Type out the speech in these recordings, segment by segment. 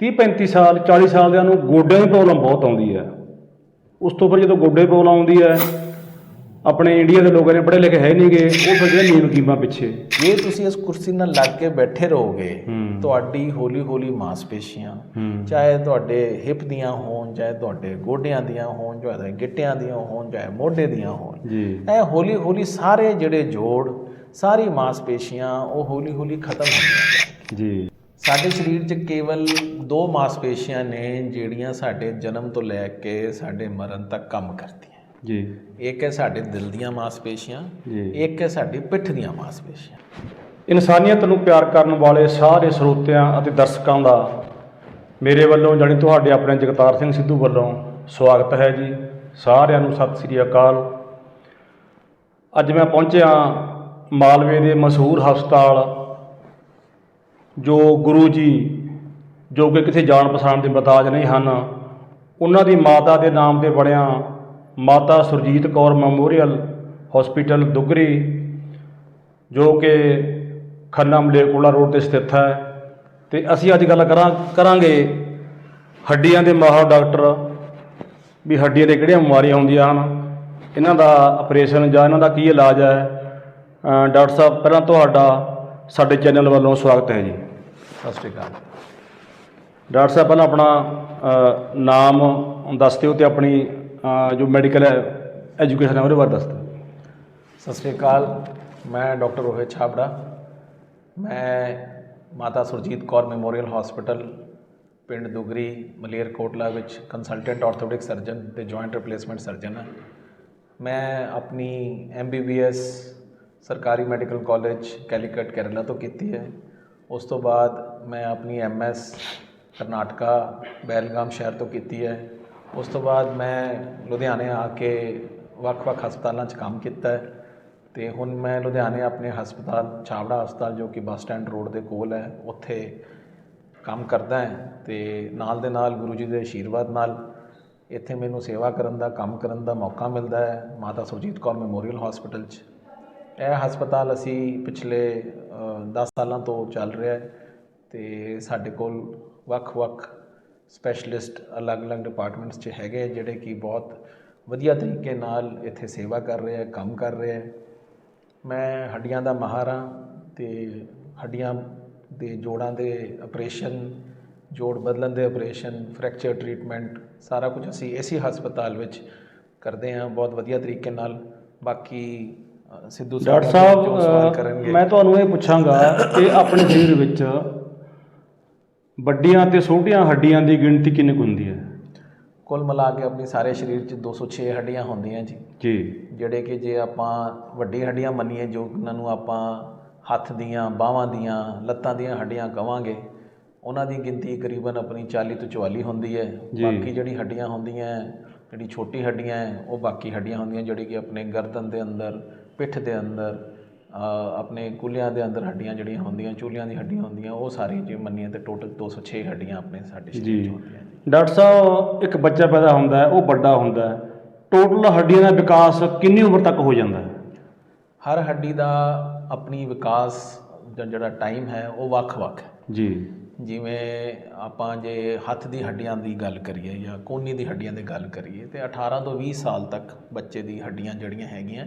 30 35 ਸਾਲ 40 ਸਾਲ ਦਿਆਂ ਨੂੰ ਗੋਡਿਆਂ ਦੀ ਪ੍ਰੋਬਲਮ ਬਹੁਤ ਆਉਂਦੀ ਹੈ। ਉਸ ਤੋਂ ਬਾਅਦ ਜਦੋਂ ਗੋਡੇ ਪ੍ਰੋਬਲਮ ਆਉਂਦੀ ਹੈ ਆਪਣੇ ਇੰਡੀਆ ਦੇ ਲੋਕਾਂ ਨੇ ਪੜ੍ਹੇ ਲਿਖੇ ਹੈ ਨਹੀਂਗੇ ਉਹ ਫਿਰ ਜਿਹੜੇ ਨੀਮ ਕੀਮਾ ਪਿੱਛੇ। ਜੇ ਤੁਸੀਂ ਇਸ ਕੁਰਸੀ ਨਾਲ ਲੱਗ ਕੇ ਬੈਠੇ ਰਹੋਗੇ ਹੂੰ। ਤੁਹਾਡੀ ਹੌਲੀ ਹੌਲੀ ਮਾਸਪੇਸ਼ੀਆਂ ਹੂੰ। ਚਾਹੇ ਤੁਹਾਡੇ ਹਿਪ ਦੀਆਂ ਹੋਣ ਚਾਹੇ ਤੁਹਾਡੇ ਗੋਡਿਆਂ ਦੀਆਂ ਹੋਣ ਚਾਹੇ ਗਿੱਟਿਆਂ ਦੀਆਂ ਹੋਣ ਚਾਹੇ ਮੋਢੇ ਦੀਆਂ ਹੋਣ ਜੀ। ਇਹ ਹੌਲੀ ਹੌਲੀ ਸਾਰੇ ਜਿਹੜੇ ਜੋੜ ਸਾਰੀ ਮਾਸਪੇਸ਼ੀਆਂ ਉਹ ਹੌਲੀ ਹੌਲੀ ਖਤਮ ਹੁੰਦੀਆਂ ਜੀ। ਸਾਡੇ ਸਰੀਰ 'ਚ ਕੇਵਲ ਦੋ ਮਾਸਪੇਸ਼ੀਆਂ ਨੇ ਜਿਹੜੀਆਂ ਸਾਡੇ ਜਨਮ ਤੋਂ ਲੈ ਕੇ ਸਾਡੇ ਮਰਨ ਤੱਕ ਕੰਮ ਕਰਦੀਆਂ। ਜੀ। ਇੱਕ ਹੈ ਸਾਡੇ ਦਿਲ ਦੀਆਂ ਮਾਸਪੇਸ਼ੀਆਂ ਜੀ। ਇੱਕ ਹੈ ਸਾਡੀ ਪਿੱਠ ਦੀਆਂ ਮਾਸਪੇਸ਼ੀਆਂ। ਇਨਸਾਨੀਅਤ ਨੂੰ ਪਿਆਰ ਕਰਨ ਵਾਲੇ ਸਾਰੇ ਸਰੋਤਿਆਂ ਅਤੇ ਦਰਸ਼ਕਾਂ ਦਾ ਮੇਰੇ ਵੱਲੋਂ ਜਾਣੀ ਤੁਹਾਡੇ ਆਪਣੇ ਜਗਤਾਰ ਸਿੰਘ ਸਿੱਧੂ ਵੱਲੋਂ ਸਵਾਗਤ ਹੈ ਜੀ। ਸਾਰਿਆਂ ਨੂੰ ਸਤਿ ਸ੍ਰੀ ਅਕਾਲ। ਅੱਜ ਮੈਂ ਪਹੁੰਚਿਆ ਮਾਲਵੇ ਦੇ ਮਸ਼ਹੂਰ ਹਸਪਤਾਲ ਜੋ ਗੁਰੂ ਜੀ, ਜੋ ਕਿ ਕਿਸੇ ਜਾਣ ਪਛਾਣ ਦੇ ਮਤਾਜ ਨਹੀਂ ਹਨ, ਉਹਨਾਂ ਦੀ ਮਾਤਾ ਦੇ ਨਾਮ ਤੇ ਬਣਿਆ ਮਾਤਾ ਸੁਰਜੀਤ ਕੌਰ ਮੈਮੋਰੀਅਲ ਹਸਪੀਟਲ ਦੁਗਰੀ, ਜੋ ਕਿ ਖੰਨਾ ਮਲੇਰਕੋਟਲਾ ਰੋਡ ਤੇ ਸਥਿਤ ਹੈ। ਤੇ ਅਸੀਂ ਅੱਜ ਗੱਲ ਕਰਾਂ, ਕਰਾਂਗੇ ਹੱਡੀਆਂ ਦੇ ਮਾਹਰ ਡਾਕਟਰ, ਵੀ ਹੱਡੀਆਂ ਦੇ ਕਿਹੜੀਆਂ ਬਿਮਾਰੀਆਂ ਹੁੰਦੀਆਂ ਹਨ, ਇਹਨਾਂ ਦਾ ਆਪਰੇਸ਼ਨ ਜਾਂ ਇਹਨਾਂ ਦਾ ਕੀ ਇਲਾਜ ਹੈ। ਡਾਕਟਰ ਸਾਹਿਬ, ਪਹਿਲਾਂ ਤੁਹਾਡਾ ਸਾਡੇ ਚੈਨਲ ਵੱਲੋਂ ਸਵਾਗਤ ਹੈ ਜੀ। ਸਤਿ ਸ਼੍ਰੀ ਅਕਾਲ ਡਾਕਟਰ ਸਾਹਿਬ, ਪਹਿਲਾਂ ਆਪਣਾ ਨਾਮ ਦੱਸ ਦਿਓ ਤੇ ਆਪਣੀ ਜੋ ਮੈਡੀਕਲ ਐਜੂਕੇਸ਼ਨ ਹੈ, ਉਹਦੇ ਬਾਰੇ ਦੱਸ ਦਿਓ। ਸਤਿ ਸ਼੍ਰੀ ਅਕਾਲ। ਮੈਂ ਡਾਕਟਰ ਰੋਹਿਤ ਛਾਬੜਾ। ਮੈਂ ਮਾਤਾ ਸੁਰਜੀਤ ਕੌਰ ਮੈਮੋਰੀਅਲ ਹਸਪੀਟਲ, ਪਿੰਡ ਦੁਗਰੀ ਮਲੇਰਕੋਟਲਾ ਵਿੱਚ ਕੰਸਲਟੈਂਟ ਆਰਥੋਪੈਡਿਕ ਸਰਜਨ ਤੇ ਜੁਆਇੰਟ ਰਿਪਲੇਸਮੈਂਟ ਸਰਜਨ ਹਾਂ। ਮੈਂ ਆਪਣੀ ਐਮਬੀਬੀਐਸ ਸਰਕਾਰੀ ਮੈਡੀਕਲ ਕਾਲਜ ਕੈਲੀਕਟ ਕੇਰਲਾ ਤੋਂ ਕੀਤੀ ਹੈ। ਉਸ ਤੋਂ ਬਾਅਦ ਮੈਂ ਆਪਣੀ ਐਮਐਸ ਕਰਨਾਟਕਾ, ਬੈਲਗਾਮ ਸ਼ਹਿਰ ਤੋਂ ਕੀਤੀ ਹੈ। ਉਸ ਤੋਂ ਬਾਅਦ ਮੈਂ ਲੁਧਿਆਣੇ ਆ ਕੇ ਵੱਖ-ਵੱਖ ਹਸਪਤਾਲਾਂ 'ਚ ਕੰਮ ਕੀਤਾ ਹੈ ਤੇ ਹੁਣ ਮੈਂ ਲੁਧਿਆਣੇ ਆਪਣੇ ਹਸਪਤਾਲ ਛਾਵੜਾ ਹਸਪਤਾਲ ਜੋ ਕਿ ਬੱਸ ਸਟੈਂਡ ਰੋਡ ਦੇ ਕੋਲ ਹੈ, ਉੱਥੇ ਕੰਮ ਕਰਦਾ ਹੈ ਤੇ ਨਾਲ ਦੇ ਨਾਲ ਗੁਰੂ ਜੀ ਦੇ ਆਸ਼ੀਰਵਾਦ ਨਾਲ ਇੱਥੇ ਮੈਨੂੰ ਸੇਵਾ ਕਰਨ ਦਾ, ਕੰਮ ਕਰਨ ਦਾ ਮੌਕਾ ਮਿਲਦਾ ਹੈ, ਮਾਤਾ ਸੁਰਜੀਤ ਕੌਰ ਮੈਮੋਰੀਅਲ ਹਸਪੀਟਲ 'ਚ। ਇਹ ਹਸਪਤਾਲ ਅਸੀਂ ਪਿਛਲੇ 10 ਸਾਲਾਂ ਤੋਂ ਚੱਲ ਰਿਹਾ ਹੈ ਤੇ ਸਾਡੇ ਕੋਲ ਵੱਖ-ਵੱਖ ਸਪੈਸ਼ਲਿਸਟ ਅਲੱਗ-ਅਲੱਗ ਡਿਪਾਰਟਮੈਂਟਸ 'ਚ ਹੈਗੇ ਜਿਹੜੇ ਕਿ ਬਹੁਤ ਵਧੀਆ ਤਰੀਕੇ ਨਾਲ ਇੱਥੇ ਸੇਵਾ ਕਰ ਰਹੇ ਹੈ ਕੰਮ ਕਰ ਰਹੇ ਹੈ ਮੈਂ ਹੱਡੀਆਂ ਦਾ ਮਾਹਰ ਹਾਂ ਤੇ ਹੱਡੀਆਂ ਦੇ ਜੋੜਾਂ ਦੇ ਆਪਰੇਸ਼ਨ ਜੋੜ ਬਦਲਣ ਦੇ ਆਪਰੇਸ਼ਨ ਫ੍ਰੈਕਚਰ ਟ੍ਰੀਟਮੈਂਟ ਸਾਰਾ ਕੁਝ ਅਸੀਂ ਇਸੇ ਹਸਪਤਾਲ ਵਿੱਚ ਕਰਦੇ ਹਾਂ, ਬਹੁਤ ਵਧੀਆ ਤਰੀਕੇ ਨਾਲ। ਬਾਕੀ ਸਿੱਧੂ ਸਾਹਿਬ ਡਾਕਟਰ ਸਾਹਿਬ ਮੈਂ ਤੁਹਾਨੂੰ ਇਹ ਪੁੱਛਾਂਗਾ ਕਿ ਆਪਣੇ ਸਰੀਰ ਵਿੱਚ ਵੱਡੀਆਂ ਤੇ ਛੋਟੀਆਂ ਹੱਡੀਆਂ ਦੀ ਗਿਣਤੀ ਕਿੰਨੀ ਹੁੰਦੀ ਹੈ? ਕੁੱਲ ਮਿਲਾ ਕੇ ਆਪਣੀ ਸਾਰੇ ਸਰੀਰ 'ਚ 206 ਹੱਡੀਆਂ ਹੁੰਦੀਆਂ ਜੀ। ਜੀ। ਜਿਹੜੇ ਕਿ ਜੇ ਆਪਾਂ ਵੱਡੀ ਹੱਡੀਆਂ ਮੰਨੀਏ ਜੋ ਉਹਨਾਂ ਨੂੰ ਆਪਾਂ ਹੱਥ ਦੀਆਂ ਬਾਹਾਂ ਦੀਆਂ ਲੱਤਾਂ ਦੀਆਂ ਹੱਡੀਆਂ ਕਵਾਂਗੇ ਉਹਨਾਂ ਦੀ ਗਿਣਤੀ ਕਰੀਬਨ ਆਪਣੀ 40 ਤੋਂ 44 ਹੁੰਦੀ ਹੈ। ਬਾਕੀ ਜਿਹੜੀ ਹੱਡੀਆਂ ਹੁੰਦੀਆਂ ਜਿਹੜੀ ਛੋਟੀ ਹੱਡੀਆਂ ਹੈ ਉਹ ਬਾਕੀ ਹੱਡੀਆਂ ਹੁੰਦੀਆਂ ਜਿਹੜੀ ਕਿ ਆਪਣੇ ਗਰਦਨ ਦੇ ਅੰਦਰ ਪਿੱਠ ਦੇ ਅੰਦਰ ਆਪਣੇ ਕੁੱਲਿਆਂ ਦੇ ਅੰਦਰ ਹੱਡੀਆਂ ਜਿਹੜੀਆਂ ਹੁੰਦੀਆਂ ਚੂਲਿਆਂ ਦੀ ਹੱਡੀਆਂ ਹੁੰਦੀਆਂ ਉਹ ਸਾਰੀ ਜੇ ਮੰਨੀਏ ਤੇ ਟੋਟਲ 206 ਹੱਡੀਆਂ ਆਪਣੇ ਸਾਡੇ ਸਰੀਰ 'ਚ ਜੀ। ਹੁੰਦੀਆਂ ਡਾਕਟਰ ਸਾਹਿਬ ਇੱਕ ਬੱਚਾ ਪੈਦਾ ਹੁੰਦਾ ਹੈ ਉਹ ਵੱਡਾ ਹੁੰਦਾ ਹੈ। ਟੋਟਲ ਹੱਡੀਆਂ ਦਾ ਵਿਕਾਸ ਕਿੰਨੀ ਉਮਰ ਤੱਕ ਹੋ ਜਾਂਦਾ ਹੈ? ਹਰ ਹੱਡੀ ਦਾ ਆਪਣੀ ਵਿਕਾਸ ਦਾ ਜਿਹੜਾ ਟਾਈਮ ਹੈ ਉਹ ਵੱਖ-ਵੱਖ ਹੈ। ਜੀ। ਜਿਵੇਂ ਆਪਾਂ ਜੇ ਹੱਥ ਦੀ ਹੱਡੀਆਂ ਦੀ ਗੱਲ ਕਰੀਏ ਜਾਂ ਕੋਹਨੀ ਦੀ ਹੱਡੀਆਂ ਦੀ ਗੱਲ ਕਰੀਏ ਤੇ 18 ਤੋਂ 20 ਸਾਲ ਤੱਕ ਬੱਚੇ ਦੀ ਹੱਡੀਆਂ ਜਿਹੜੀਆਂ ਹੈਗੀਆਂ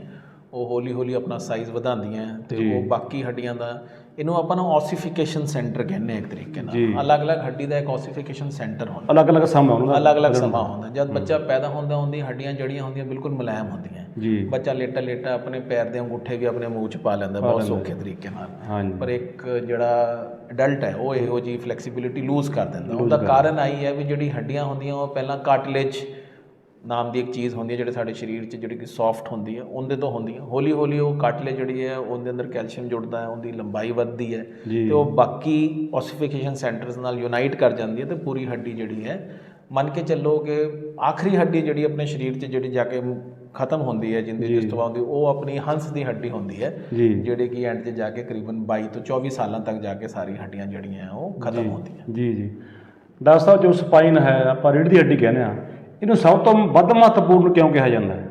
ਉਹ ਹੌਲੀ-ਹੌਲੀ ਆਪਣਾ ਸਾਈਜ਼ ਵਧਾਉਂਦੀਆਂ ਤੇ। ਉਹ ਬਾਕੀ ਹੱਡੀਆਂ ਦਾ ਇਹਨੂੰ ਆਪਾਂ ਨੂੰ ਆਸੀਫਿਕੇਸ਼ਨ ਸੈਂਟਰ ਕਹਿੰਦੇ ਹਾਂ ਇੱਕ ਤਰੀਕੇ। ਨਾਲ। ਅਲੱਗ-ਅਲੱਗ ਹੱਡੀ ਦਾ ਇੱਕ ਆਸੀਫਿਕੇਸ਼ਨ ਸੈਂਟਰ ਹੁੰਦਾ। ਅਲੱਗ-ਅਲੱਗ ਸਮਾਂ ਉਹਨਾਂ ਦਾ ਅਲੱਗ-ਅਲੱਗ ਸਮਾਂ ਹੁੰਦਾ। ਜਦ ਬੱਚਾ ਪੈਦਾ ਹੁੰਦਾ ਉਹਦੀ ਹੱਡੀਆਂ ਜਿਹੜੀਆਂ ਹੁੰਦੀਆਂ ਬਿਲਕੁਲ ਮੁਲਾਇਮ ਹੁੰਦੀਆਂ। ਬੱਚਾ ਲੇਟਾ ਲੇਟਾ ਆਪਣੇ ਪੈਰ ਦੇ ਅੰਗੂਠੇ ਵੀ ਆਪਣੇ ਮੂੰਹ 'ਚ ਪਾ ਲੈਂਦਾ ਬਹੁਤ ਸੌਖੇ ਤਰੀਕੇ ਨਾਲ। ਪਰ ਇੱਕ ਜਿਹੜਾ ਅਡਲਟ ਹੈ ਉਹ ਇਹੋ ਜੀ ਫਲੈਕਸੀਬਿਲਿਟੀ ਲੂਜ਼ ਕਰ ਦਿੰਦਾ। ਉਹਦਾ ਕਾਰਨ ਆਈ ਹੈ ਵੀ ਜਿਹੜੀ ਹੱਡੀਆਂ ਹੁੰਦੀਆਂ ਉਹ ਪਹਿਲਾਂ ਕਾਰਟਲੇਜ ਨਾਮ ਦੀ ਇੱਕ ਚੀਜ਼ ਹੁੰਦੀ ਹੈ ਜਿਹੜੇ ਸਾਡੇ ਸਰੀਰ 'ਚ ਜਿਹੜੀ ਕਿ ਸੌਫਟ ਹੁੰਦੀ ਹੈ ਉਹਦੇ ਤੋਂ ਹੁੰਦੀ ਹੈ। ਹੌਲੀ ਹੌਲੀ ਉਹ ਕਾਰਟਲੇਜ ਜਿਹੜੀ ਹੈ ਉਹਦੇ ਅੰਦਰ ਕੈਲਸ਼ੀਅਮ ਜੁੜਦਾ ਹੈ ਉਹਦੀ ਲੰਬਾਈ ਵੱਧਦੀ ਹੈ। ਤੇ ਉਹ ਬਾਕੀ ਆਸੀਫਿਕੇਸ਼ਨ ਸੈਂਟਰਸ ਨਾਲ ਯੂਨਾਈਟ ਕਰ ਜਾਂਦੀ ਹੈ ਤੇ ਪੂਰੀ ਹੱਡੀ ਜਿਹੜੀ ਹੈ ਮੰਨ ਕੇ ਚੱਲੋ ਕਿ ਆਖਰੀ ਹੱਡੀ ਜਿਹੜੀ ਆਪਣੇ ਸਰੀਰ 'ਚ ਜਿਹੜੀ ਜਾ ਕੇ ਖਤਮ ਹੁੰਦੀ ਹੈ ਜਿੰਦੀ ਜਿਸ ਤੋਂ ਬਾਅਦ ਉਹ ਆਪਣੀ ਹੰਸ ਦੀ ਹੱਡੀ ਹੁੰਦੀ ਹੈ ਜਿਹੜੇ ਕਿ ਐਂਡ 'ਚ ਜਾ ਕੇ ਕਰੀਬਨ 22 ਤੋਂ 24 ਸਾਲਾਂ ਤੱਕ ਜਾ ਕੇ ਸਾਰੀ ਹੱਡੀਆਂ ਜਿਹੜੀਆਂ ਉਹ ਖਤਮ ਹੁੰਦੀਆਂ। ਜੀ ਜੀ। ਡਾਕਟਰ ਸਾਹਿਬ ਜੋ ਸਪਾਈਨ ਹੈ ਆਪਾਂ ਰੀੜ੍ਹ ਦੀ ਹੱਡੀ ਕਹਿੰਦੇ ਆ ਇਹਨੂੰ ਸਭ ਤੋਂ ਵੱਧ ਮਹੱਤਵਪੂਰਨ ਕਿਉਂ ਕਿਹਾ ਜਾਂਦਾ ਹੈ?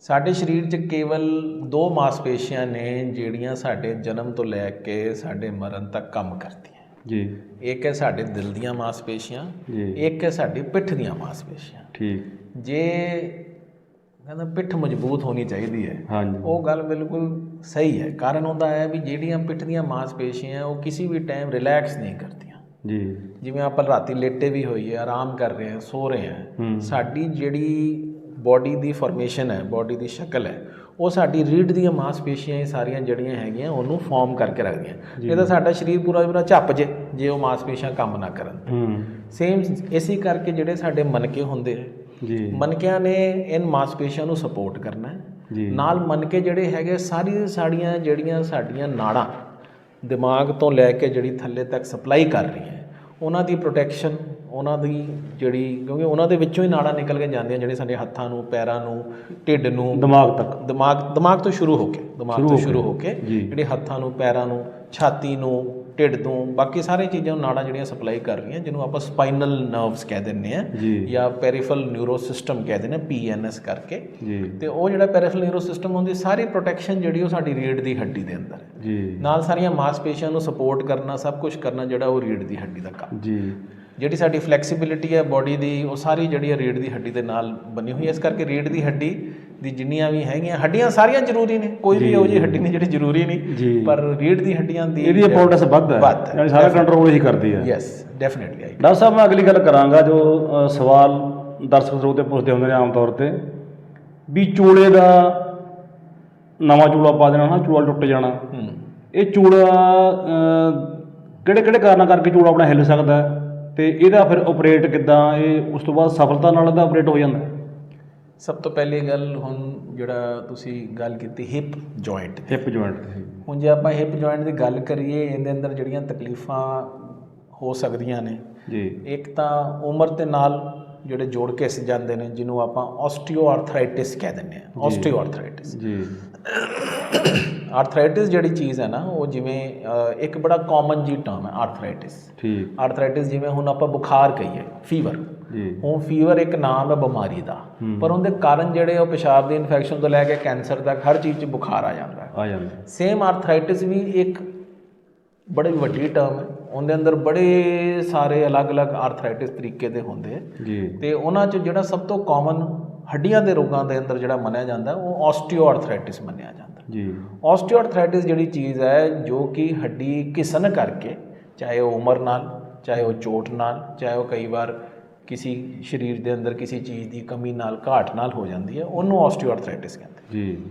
ਸਾਡੇ ਸਰੀਰ 'ਚ ਕੇਵਲ ਦੋ ਮਾਸਪੇਸ਼ੀਆਂ ਨੇ ਜਿਹੜੀਆਂ ਸਾਡੇ ਜਨਮ ਤੋਂ ਲੈ ਕੇ ਸਾਡੇ ਮਰਨ ਤੱਕ ਕੰਮ ਕਰਦੀਆਂ। ਜੀ। ਇੱਕ ਹੈ ਸਾਡੇ ਦਿਲ ਦੀਆਂ ਮਾਸਪੇਸ਼ੀਆਂ ਜੀ। ਇੱਕ ਹੈ ਸਾਡੀ ਪਿੱਠ ਦੀਆਂ ਮਾਸਪੇਸ਼ੀਆਂ। ਠੀਕ। ਜੇ ਕਹਿੰਦਾ ਪਿੱਠ ਮਜ਼ਬੂਤ ਹੋਣੀ ਚਾਹੀਦੀ ਹੈ ਹਾਂਜੀ। ਉਹ ਗੱਲ ਬਿਲਕੁਲ ਸਹੀ ਹੈ। ਕਾਰਨ ਹੁੰਦਾ ਹੈ ਵੀ ਜਿਹੜੀਆਂ ਪਿੱਠ ਦੀਆਂ ਮਾਸਪੇਸ਼ੀਆਂ ਉਹ ਕਿਸੇ ਵੀ ਟਾਈਮ ਰਿਲੈਕਸ ਨਹੀਂ ਕਰਦੀਆਂ। ਜੀ। ਜਿਵੇਂ ਆਪਾਂ ਰਾਤੀ ਲੇਟੇ ਵੀ ਹੋਈਏ ਆਰਾਮ ਕਰ ਰਹੇ ਹਾਂ ਸੋ ਰਹੇ ਹਾਂ। ਸਾਡੀ ਜਿਹੜੀ ਬਾਡੀ ਦੀ ਫਾਰਮੇਸ਼ਨ ਹੈ ਬਾਡੀ ਦੀ ਸ਼ਕਲ ਹੈ ਉਹ ਸਾਡੀ ਰੀੜ ਦੀਆਂ ਮਾਸਪੇਸ਼ੀਆਂ ਇਹ ਸਾਰੀਆਂ ਜਿਹੜੀਆਂ ਹੈਗੀਆਂ ਉਹਨੂੰ ਫਾਰਮ ਕਰਕੇ ਰੱਖਦੀਆਂ। ਇਹ ਤਾਂ ਸਾਡਾ ਸਰੀਰ ਪੂਰਾ ਪੂਰਾ ਝੱਪ ਜੇ ਜੇ ਉਹ ਮਾਸਪੇਸ਼ੀਆਂ ਕੰਮ ਨਾ ਕਰਨ। ਸੇਮ ਇਸੇ ਕਰਕੇ ਜਿਹੜੇ ਸਾਡੇ ਮਨਕੇ ਹੁੰਦੇ ਹੈ ਜੀ। ਮਨਕਿਆਂ ਨੇ ਇਨ ਮਾਸਪੇਸ਼ੀਆਂ ਨੂੰ ਸਪੋਰਟ ਕਰਨਾ ਹੈ। ਜੀ। ਨਾਲ ਮਨਕੇ ਜਿਹੜੇ ਹੈਗੇ ਸਾਰੀ ਸਾਡੀਆਂ ਜਿਹੜੀਆਂ ਸਾਡੀਆਂ ਨਾੜਾਂ ਦਿਮਾਗ ਤੋਂ ਲੈ ਕੇ ਜਿਹੜੀ ਥੱਲੇ ਤੱਕ ਸਪਲਾਈ ਕਰ ਰਹੀਆਂ ਉਹਨਾਂ ਦੀ ਪ੍ਰੋਟੈਕਸ਼ਨ ਉਹਨਾਂ ਦੀ ਜਿਹੜੀ ਕਿਉਂਕਿ ਉਹਨਾਂ ਦੇ ਵਿੱਚੋਂ ਹੀ ਨਾੜਾਂ ਨਿਕਲ ਕੇ ਜਾਂਦੀਆਂ ਜਿਹੜੇ ਸਾਡੇ ਹੱਥਾਂ ਨੂੰ ਪੈਰਾਂ ਨੂੰ ਢਿੱਡ ਨੂੰ ਦਿਮਾਗ ਤੱਕ ਦਿਮਾਗ ਦਿਮਾਗ ਤੋਂ ਸ਼ੁਰੂ ਹੋ ਕੇ ਦਿਮਾਗ ਤੋਂ ਸ਼ੁਰੂ ਹੋ ਕੇ। ਜਿਹੜੇ ਹੱਥਾਂ ਨੂੰ ਪੈਰਾਂ ਨੂੰ ਛਾਤੀ ਨੂੰ ਢਿੱਡ ਤੋਂ ਬਾਕੀ ਸਾਰੇ ਚੀਜ਼ਾਂ ਨੂੰ ਨਾੜਾਂ ਜਿਹੜੀਆਂ ਸਪਲਾਈ ਕਰ ਰਹੀਆਂ ਜਿਹਨੂੰ ਆਪਾਂ ਸਪਾਈਨਲ ਨਰਵਸ ਕਹਿ ਦਿੰਦੇ ਆ ਜੀ। ਪੈਰੀਫਲ ਨਿਊਰੋ ਸਿਸਟਮ ਕਹਿ ਦਿੰਦੇ ਆ ਪੀਐਨਐਸ ਕਰਕੇ। ਤੇ ਉਹ ਜਿਹੜਾ ਪੈਰੀਫਲ ਨਿਊਰੋ ਸਿਸਟਮ ਹੁੰਦੀ ਸਾਰੀ ਪ੍ਰੋਟੈਕਸ਼ਨ ਜਿਹੜੀ ਉਹ ਸਾਡੀ ਰੀੜ ਦੀ ਹੱਡੀ ਦੇ ਅੰਦਰ। ਜੀ। ਨਾਲ ਸਾਰੀਆਂ ਮਾਸਪੇਸ਼ੀਆਂ ਨੂੰ ਸਪੋਰਟ ਕਰਨਾ ਸਭ ਕੁਝ ਕਰਨਾ ਜਿਹੜਾ ਉਹ ਰੀੜ ਦੀ ਹੱਡੀ ਦਾ ਕੰਮ। ਜੀ। ਜਿਹੜੀ ਸਾਡੀ ਫਲੈਕਸੀਬਿਲਿਟੀ ਹੈ ਬਾਡੀ ਦੀ ਉਹ ਸਾਰੀ ਜਿਹੜੀ ਹੈ ਰੀੜ ਦੀ ਹੱਡੀ ਦੇ ਨਾਲ ਬਣੀ ਹੋਈ ਹੈ। ਇਸ ਕਰਕੇ ਰੀੜ ਦੀ ਹੱਡੀ ਦੀ ਜਿੰਨੀਆਂ ਵੀ ਹੈਗੀਆਂ ਹੱਡੀਆਂ ਸਾਰੀਆਂ ਜ਼ਰੂਰੀ ਨੇ। ਕੋਈ ਵੀ ਇਹੋ ਜਿਹੀ ਹੱਡੀ ਨਹੀਂ ਜਿਹੜੀ ਜ਼ਰੂਰੀ ਨਹੀਂ ਜੀ। ਪਰ ਰੀੜ ਦੀ ਹੱਡੀਆਂ ਦੀ ਇਹਦੀ ਇੰਪੋਰਟੈਂਸ ਵੱਧ ਹੈ। ਯਾਨੀ ਸਾਰਾ ਕੰਟਰੋਲ ਇਹੀ ਕਰਦੀ ਹੈ। ਯੈਸ ਡੈਫੀਨਿਟਲੀ ਡਾਕਟਰ ਸਾਹਿਬ ਮੈਂ ਅਗਲੀ ਗੱਲ ਕਰਾਂਗਾ ਜੋ ਸਵਾਲ ਦਰਸ਼ਕ ਸਰੋਤੇ ਪੁੱਛਦੇ ਹੁੰਦੇ ਨੇ ਆਮ ਤੌਰ ਤੇ ਵੀ ਚੂਲੇ ਦਾ ਨਵਾਂ ਚੂਲਾ ਪਾ ਦੇਣਾ ਨਾ ਚੂਲਾ ਟੁੱਟ ਜਾਣਾ। ਇਹ ਚੂਲਾ ਕਿਹੜੇ ਕਿਹੜੇ ਕਾਰਨਾਂ ਕਰਕੇ ਚੂਲਾ ਆਪਣਾ ਹਿੱਲ ਸਕਦਾ ਤੇ ਇਹਦਾ ਫਿਰ ਆਪਰੇਟ ਕਿੱਦਾਂ? ਇਹ ਉਸ ਤੋਂ ਬਾਅਦ ਸਫਲਤਾ ਨਾਲ ਇਹਦਾ ਆਪਰੇਟ ਹੋ ਜਾਂਦਾ? ਸਭ ਤੋਂ ਪਹਿਲੀ ਗੱਲ ਹੁਣ ਜਿਹੜਾ ਤੁਸੀਂ ਗੱਲ ਕੀਤੀ ਹਿਪ ਜੁਆਇੰਟ ਹਿਪ ਜੁਆਇੰਟ ਹੁਣ ਜੇ ਆਪਾਂ ਹਿਪ ਜੁਆਇੰਟ ਦੀ ਗੱਲ ਕਰੀਏ ਇਹਦੇ ਅੰਦਰ ਜਿਹੜੀਆਂ ਤਕਲੀਫਾਂ ਹੋ ਸਕਦੀਆਂ ਨੇ। ਜੀ। ਇੱਕ ਤਾਂ ਉਮਰ ਦੇ ਨਾਲ ਜਿਹੜੇ ਜੋੜ ਕੇ ਜਾਂਦੇ ਨੇ ਜਿਹਨੂੰ ਆਪਾਂ ਆਸਟੀਓਆਰਥਰਾਈਟਿਸ ਕਹਿ ਦਿੰਦੇ ਆ ਆਸਟੀਓਆਰਥਰਾਈਟਿਸ ਜੀ। ਆਰਥਰਾਈਟਿਸ ਜਿਹੜੀ ਚੀਜ਼ ਹੈ ਨਾ ਉਹ ਜਿਵੇਂ ਇੱਕ ਬੜਾ ਕਾਮਨ ਜੀ ਟਰਮ ਹੈ ਆਰਥਰਾਈਟਿਸ ਠੀਕ। ਆਰਥਰਾਈਟਿਸ ਜਿਵੇਂ ਹੁਣ ਆਪਾਂ ਬੁਖਾਰ ਕਹੀਏ ਫੀਵਰ ਜੀ। ਹੁਣ ਫੀਵਰ ਇੱਕ ਨਾਮ ਹੈ ਬਿਮਾਰੀ ਦਾ। ਪਰ ਉਹਦੇ ਕਾਰਨ ਜਿਹੜੇ ਉਹ ਪਿਸ਼ਾਬ ਦੀ ਇਨਫੈਕਸ਼ਨ ਤੋਂ ਲੈ ਕੇ ਕੈਂਸਰ ਤੱਕ ਹਰ ਚੀਜ਼ 'ਚ ਬੁਖਾਰ ਆ ਜਾਂਦਾ ਹੈ। ਆ ਜਾਂਦਾ ਸੇਮ ਆਰਥਰਾਈਟਿਸ ਵੀ ਇੱਕ ਬੜੀ ਵੱਡੀ ਟਰਮ ਹੈ। ਉਹਦੇ ਅੰਦਰ ਬੜੇ ਸਾਰੇ ਅਲੱਗ-ਅਲੱਗ ਆਰਥਰਾਈਟਿਸ ਤਰੀਕੇ ਦੇ ਹੁੰਦੇ ਆ। ਜੀ। ਤੇ ਉਹਨਾਂ 'ਚ ਜਿਹੜਾ ਸਭ ਤੋਂ ਕਾਮਨ ਹੱਡੀਆਂ ਦੇ ਰੋਗਾਂ ਦੇ ਅੰਦਰ ਜਿਹੜਾ ਮੰਨਿਆ ਜਾਂਦਾ ਉਹ ਆਸਟੀਓਆਰਥਰਾਈਟਿਸ ਮੰਨਿਆ ਜਾਂਦਾ। ਜੀ। ਆਸਟੀਓਆਰਥਰਾਈਟਿਸ ਜਿਹੜੀ ਚੀਜ਼ ਹੈ ਜੋ ਕਿ ਹੱਡੀ ਘਿਸਣ ਕਰਕੇ ਚਾਹੇ ਉਹ ਉਮਰ ਨਾਲ ਚਾਹੇ ਉਹ ਚੋਟ ਨਾਲ ਚਾਹੇ ਉਹ ਕਈ ਵਾਰ ਕਿਸੇ ਸਰੀਰ ਦੇ ਅੰਦਰ ਕਿਸੇ ਚੀਜ਼ ਦੀ ਕਮੀ ਨਾਲ ਘਾਟ ਨਾਲ ਹੋ ਜਾਂਦੀ ਹੈ ਉਹਨੂੰ ਆਸਟੀਓਆਰਥਰਾਈਟਿਸ ਕਹਿੰਦੇ ਜੀ।